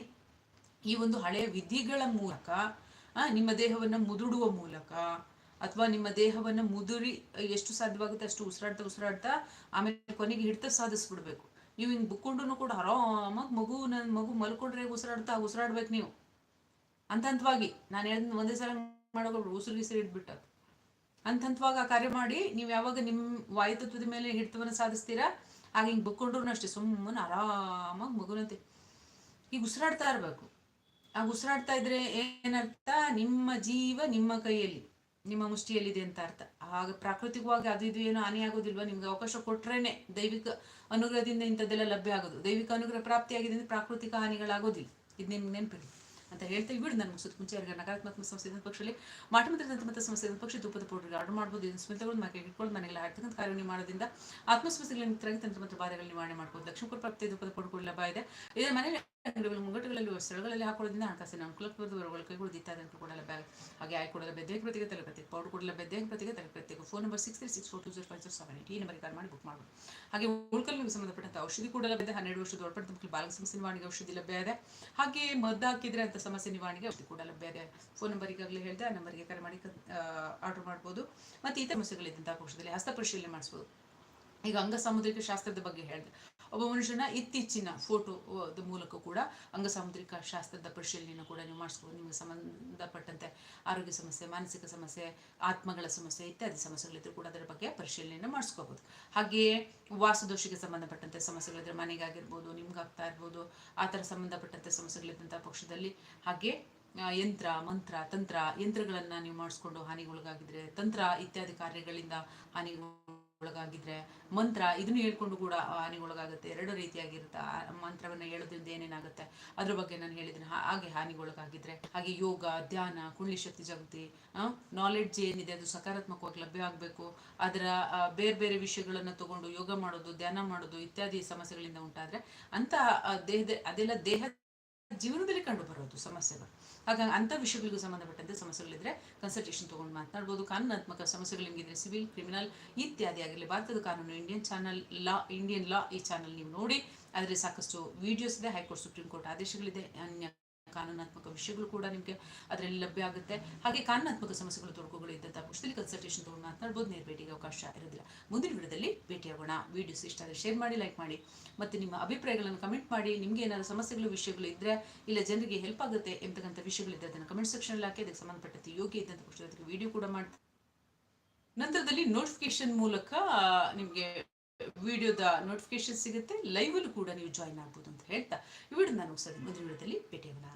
ಈ ಒಂದು ಹಳೆಯ ವಿಧಿಗಳ ಮೂಲಕ ಆ, ನಿಮ್ಮ ದೇಹವನ್ನ ಮುದುಡುವ ಮೂಲಕ ಅಥವಾ ನಿಮ್ಮ ದೇಹವನ್ನ ಮುದುರಿ ಎಷ್ಟು ಸಾಧ್ಯವಾಗುತ್ತೆ ಅಷ್ಟು ಉಸಿರಾಡ್ತಾ ಉಸಿರಾಡ್ತಾ ಆಮೇಲೆ ಕೊನೆಗೆ ಹಿಡಿತ ಸಾಧಿಸ್ಬಿಡ್ಬೇಕು. ನೀವು ಹಿಂಗ್ ಬುಕ್ಕೊಂಡು ಕೂಡ ಆರಾಮಾಗಿ ಮಗು ನನ್ನ ಮಗು ಮಲ್ಕೊಂಡ್ರೆ ಉಸಿರಾಡ್ತಾ ಉಸಿರಾಡ್ಬೇಕು ನೀವು. ಹಂತ ಹಂತವಾಗಿ ನಾನು ಹೇಳಿದ್ ಒಂದೇ ಸಲ ಮಾಡೋಕೆ ಉಸಿರು ಗಿಸಿರು ಇಟ್ಬಿಟ್ಟು ಹಂತವಾಗಿ ಆ ಕಾರ್ಯ ಮಾಡಿ, ನೀವು ಯಾವಾಗ ನಿಮ್ಮ ವಾಯುತತ್ವದ ಮೇಲೆ ಹಿಡಿತವನ್ನು ಸಾಧಿಸ್ತೀರಾ? ಆಗ ಹಿಂಗೆ ಬುಕ್ಕೊಂಡ್ರು ಅಷ್ಟೇ, ಸುಮ್ಮನೆ ಆರಾಮಾಗಿ ಮಗುನಂತೆ. ಈಗ ಉಸಿರಾಡ್ತಾ ಇರಬೇಕು. ಆಗ ಉಸಿರಾಡ್ತಾ ಇದ್ರೆ ಏನರ್ಥ? ನಿಮ್ಮ ಜೀವ ನಿಮ್ಮ ಕೈಯಲ್ಲಿ, ನಿಮ್ಮ ಮುಷ್ಟಿಯಲ್ಲಿದೆ ಅಂತ ಅರ್ಥ. ಆಗ ಪ್ರಾಕೃತಿಕವಾಗಿ ಅದು ಇದು ಏನೋ ಹಾನಿ ಆಗೋದಿಲ್ವಾ? ನಿಮ್ಗೆ ಅವಕಾಶ ಕೊಟ್ರೇನೆ ದೈವಿಕ ಅನುಗ್ರಹದಿಂದ ಇಂಥದ್ದೆಲ್ಲ ಲಭ್ಯ ಆಗೋದು. ದೈವಿಕ ಅನುಗ್ರಹ ಪ್ರಾಪ್ತಿಯಾಗಿದೆ ಅಂದ್ರೆ ಪ್ರಾಕೃತಿಕ ಹಾನಿಗಳಾಗೋದಿಲ್ಲ. ಇದು ನಿಮ್ಗೆ ನೆನಪಿಡಿ. ಅಂತ ಹೇಳ್ತಾ ಬಿಡು ನನ್ನ ಮುಗಿಸೋದು ಮುಂಚೆ ಅವರಿಗೆ ನಕಾರಾತ್ಮಕ ಇದ್ದ ಪಕ್ಷದಲ್ಲಿ ಮಾಟ ಮತ್ತು ದಂತಮತ ಸಮಸ್ಯೆ ಇದ್ದ ಪಕ್ಷ ಧೂಪದ ಪೌಡರ್ ಆರ್ಡರ್ ಮಾಡ್ಬೋದು, ಇದನ್ನು ಸ್ಮಿತಗಳು ಮನೆಗೆ ಇಟ್ಕೊಂಡು ಮನೆಗೆಲ್ಲ ಹಾಕ್ತಕ್ಕಂಥ ಕಾರ್ಯವನ್ನು ಮಾಡೋದ್ರಿಂದ ಆತ್ಮಸ್ಮಸ್ಯೆಗಳನ್ನು ಮಿತ್ರರಾಗಿ ತಂತ್ರ ಮತ್ತು ಬಾಧೆಗಳ ನಿವಾರಣೆ ಮಾಡ್ಬೋದು. ಲಕ್ಷ್ಮೀಪುರ ಪ್ರಾಪ್ತಿ ಧೂಪದ ಪೌಡರ್ ಲಭ್ಯ ಇದೆ. ಇದರ ಮನೆಯಲ್ಲಿ ಅಂಗಡಿಗಳು ಮುಂಗಟ್ಟುಗಳಲ್ಲಿ ಸ್ಥಳಗಳಲ್ಲಿ ಹಾಕೊಳ್ಳೋದ್ರಿಂದ ಹಣಕಾಸಿನ ಅನುಕೂಲಕ್ಕೆ ಬರುವವರುಗಳ ಕೈಗಳು ಇತ್ಯಾದಿ ಕೂಡ ಬ್ಯಾಗ್ ಹಾಗೆ ಆಯ್ಕೆ ಕೊಡಲು ಬೆದ್ದೆ ಪ್ರತಿಗೆ ತಲುಪತ್ತೆ. ಪೌಡ್ ಪೌಡರ್ ಕೊಡಲು ಬೆದ್ದೆ ಪ್ರತಿಗೆ ತಲೆ phone number six three six four two zero five zero seven eight ಈ ನಂಬರ್ ಕಾಲ್ ಮಾಡಿ ಬುಕ್ ಮಾಡಬಹುದು ಹಾಗೆ ಉಳ್ಕಲ್ಲಿ ಸಂಬಂಧಪಟ್ಟಂತ ಔಷಧಿ ಕೂಡ ಲಭ್ಯ ಹನ್ನೆರಡು ವರ್ಷದ ಒಳಪಟ್ಟ ಮಕ್ಕಳು ಬಾಲ ಸಮಸ್ಯೆ ನಿವಾರಣೆಗೆ ಔಷಧಿ ಲಭ್ಯ ಇದೆ. ಹಾಗೆ ಮದ್ದು ಹಾಕಿದ್ರೆ ಅಂತ ಸಮಸ್ಯೆ ನಿವಾರಣೆಗೆ ಔಷಧಿ ಕೂಡ ಲಭ್ಯ ಇದೆ. ಫೋನ್ ನಂಬರ್ ಈಗಾಗಲೇ ಹೇಳಿದೆ, ಆ ನಂಬರ್ಗೆ ಕರೆ ಮಾಡಿ ಆರ್ಡರ್ ಮಾಡ್ಬೋದು. ಮತ್ತು ಇತರ ಸಮಸ್ಯೆಗಳಿದ್ದಂಥ ಔಷಧದಲ್ಲಿ ಹಸ್ತ ಪರಿಶೀಲನೆ ಮಾಡಿಸ್ಬೋದು. ಈಗ ಅಂಗ ಸಾಮುದ್ರಿಕ ಶಾಸ್ತ್ರದ ಬಗ್ಗೆ ಹೇಳಿದೆ. ಒಬ್ಬ ಮನುಷ್ಯನ ಇತ್ತೀಚಿನ ಫೋಟೋ ಮೂಲಕ ಕೂಡ ಅಂಗ ಸಾಮುದ್ರಿಕ ಶಾಸ್ತ್ರದ ಪರಿಶೀಲನೆಯನ್ನು ಕೂಡ ನೀವು ಮಾಡಿಸ್ಬೋದು. ನಿಮಗೆ ಸಂಬಂಧಪಟ್ಟಂತೆ ಆರೋಗ್ಯ ಸಮಸ್ಯೆ, ಮಾನಸಿಕ ಸಮಸ್ಯೆ, ಆತ್ಮಗಳ ಸಮಸ್ಯೆ ಇತ್ಯಾದಿ ಸಮಸ್ಯೆಗಳಿದ್ರು ಕೂಡ ಅದರ ಬಗ್ಗೆ ಪರಿಶೀಲನೆಯನ್ನು ಮಾಡಿಸ್ಕೋಬಹುದು ಹಾಗೆಯೇ ವಾಸದೋಷಕ್ಕೆ ಸಂಬಂಧಪಟ್ಟಂತೆ ಸಮಸ್ಯೆಗಳಿದ್ರೆ ಮನೆಗಾಗಿರ್ಬೋದು, ನಿಮ್ಗಾಗ್ತಾ ಇರ್ಬೋದು, ಆ ಥರ ಸಂಬಂಧಪಟ್ಟಂತೆ ಸಮಸ್ಯೆಗಳಿದ್ದಂಥ ಪಕ್ಷದಲ್ಲಿ ಹಾಗೆ ಯಂತ್ರ, ಮಂತ್ರ, ತಂತ್ರ, ಯಂತ್ರಗಳನ್ನ ನೀವು ಮಾಡಿಸ್ಕೊಂಡು ಹಾನಿಗೊಳಗಾಗಿದ್ರೆ, ತಂತ್ರ ಇತ್ಯಾದಿ ಕಾರ್ಯಗಳಿಂದ ಹಾನಿ ಒಳಗಾಗಿದ್ರೆ ಮಂತ್ರ ಇದನ್ನು ಹೇಳ್ಕೊಂಡು ಕೂಡ ಹಾನಿ ಹಾನಿಗೊಳಗಾಗುತ್ತೆ ಎರಡು ರೀತಿಯಾಗಿರುತ್ತೆ. ಆ ಮಂತ್ರವನ್ನ ಹೇಳೋದ್ರಿಂದ ಏನೇನಾಗುತ್ತೆ? ಅದ್ರ ಬಗ್ಗೆ ನಾನು ಹೇಳಿದ್ರೆ ಹಾಗೆ ಹಾನಿಗೊಳಗಾಗಿದ್ರೆ ಹಾಗೆ ಯೋಗ, ಧ್ಯಾನ ಕುಳ್ಳಿ ಶಕ್ತಿ ಜಾಗೃತಿ ನಾಲೆಡ್ಜ್ ಏನಿದೆ ಅದು ಸಕಾರಾತ್ಮಕವಾಗಿ ಲಭ್ಯ ಆಗಬೇಕು. ಅದರ ಬೇರೆ ಬೇರೆ ವಿಷಯಗಳನ್ನು ತಗೊಂಡು ಯೋಗ ಮಾಡೋದು, ಧ್ಯಾನ ಮಾಡೋದು ಇತ್ಯಾದಿ ಸಮಸ್ಯೆಗಳಿಂದ ಉಂಟಾದ್ರೆ ಅಂತ ದೇಹದ, ಅದೆಲ್ಲ ದೇಹ ಜೀವನದಲ್ಲಿ ಕಂಡು ಬರೋದು ಸಮಸ್ಯೆಗಳು. ಹಾಗಾಗಿ ಅಂಥ ವಿಷಯಗಳಿಗೂ ಸಂಬಂಧಪಟ್ಟಂತೆ ಸಮಸ್ಯೆಗಳಿದ್ರೆ ಕನ್ಸಲ್ಟೇಷನ್ ತೊಗೊಂಡು ಮಾತನಾಡ್ಬೋದು. ಕಾನೂನಾತ್ಮಕ ಸಮಸ್ಯೆಗಳು ಹೆಂಗಿದ್ರೆ ಸಿವಿಲ್, ಕ್ರಿಮಿನಲ್ ಇತ್ಯಾದಿ ಆಗಿರಲಿ. ಭಾರತದ ಕಾನೂನು Indian channel law Indian law ಈ ಚಾನಲ್ ನೀವು ನೋಡಿ ಅದರಲ್ಲಿ ಸಾಕಷ್ಟು ವಿಡಿಯೋಸ್ ಇದೆ. ಹೈಕೋರ್ಟ್ ಸುಪ್ರೀಂ ಕೋರ್ಟ್ ಆದೇಶಗಳಿದೆ. ಅನ್ಯ ಕಾನೂನಾತ್ಮಕ ವಿಷಯಗಳು ಕೂಡ ನಿಮಗೆ ಅದರಲ್ಲಿ ಲಭ್ಯ ಆಗುತ್ತೆ. ಹಾಗೆ ಕಾನೂನಾತ್ಮಕ ಸಮಸ್ಯೆಗಳು, ತೊಡಕುಗಳು ಇದ್ದಂಥ ಪುಸ್ತಕ ಕನ್ಸಲ್ಟೇಷನ್ ತೊಗೊಂಡು ಮಾತನಾಡ್ಬೋದು. ನೇರ ಭೇಟಿಗೆ ಅವಕಾಶ ಇರೋದಿಲ್ಲ. ಮುಂದಿನ ವಿಡಿಯೋದಲ್ಲಿ ಭೇಟಿಯಾಗೋಣ ವಿಡಿಯೋಸ್ ಇಷ್ಟ ಆದರೆ ಶೇರ್ ಮಾಡಿ ಲೈಕ್ ಮಾಡಿ. ಮತ್ತು ನಿಮ್ಮ ಅಭಿಪ್ರಾಯಗಳನ್ನು ಕಮೆಂಟ್ ಮಾಡಿ. ನಿಮಗೆ ಏನಾದರೂ ಸಮಸ್ಯೆಗಳು, ವಿಷಯಗಳು ಇದ್ದರೆ ಇಲ್ಲ ಜನರಿಗೆ ಹೆಲ್ಪ್ ಆಗುತ್ತೆ ಎಂತಕ್ಕಂಥ ವಿಷಯಗಳಿದ್ದರೆ ಅದನ್ನು ಕಮೆಂಟ್ ಸೆಕ್ಷನ್ ಹಾಕಿ. ಅದಕ್ಕೆ ಸಂಬಂಧಪಟ್ಟಂತೆ ಯೋಗ್ಯ ಇದ್ದಂಥ ಪಕ್ಷದ ವಿಡಿಯೋ ಕೂಡ ಮಾಡ್ತಾರೆ ನಂತರದಲ್ಲಿ ನೋಟಿಫಿಕೇಶನ್ ಮೂಲಕ ನಿಮಗೆ ವಿಡಿಯೋದ ನೋಟಿಫಿಕೇಶನ್ ಸಿಗುತ್ತೆ ಲೈವಲ್ಲೂ ಕೂಡ ನೀವು ಜಾಯ್ನ್ ಆಗ್ಬೋದು ಅಂತ ಹೇಳ್ತಾ, ಈ ವಿಡಿಯೋ ನಾನು ಮುಂದಿನ ವಿಡಿಯೋದಲ್ಲಿ ಭೇಟಿಯಾಗೋಣ.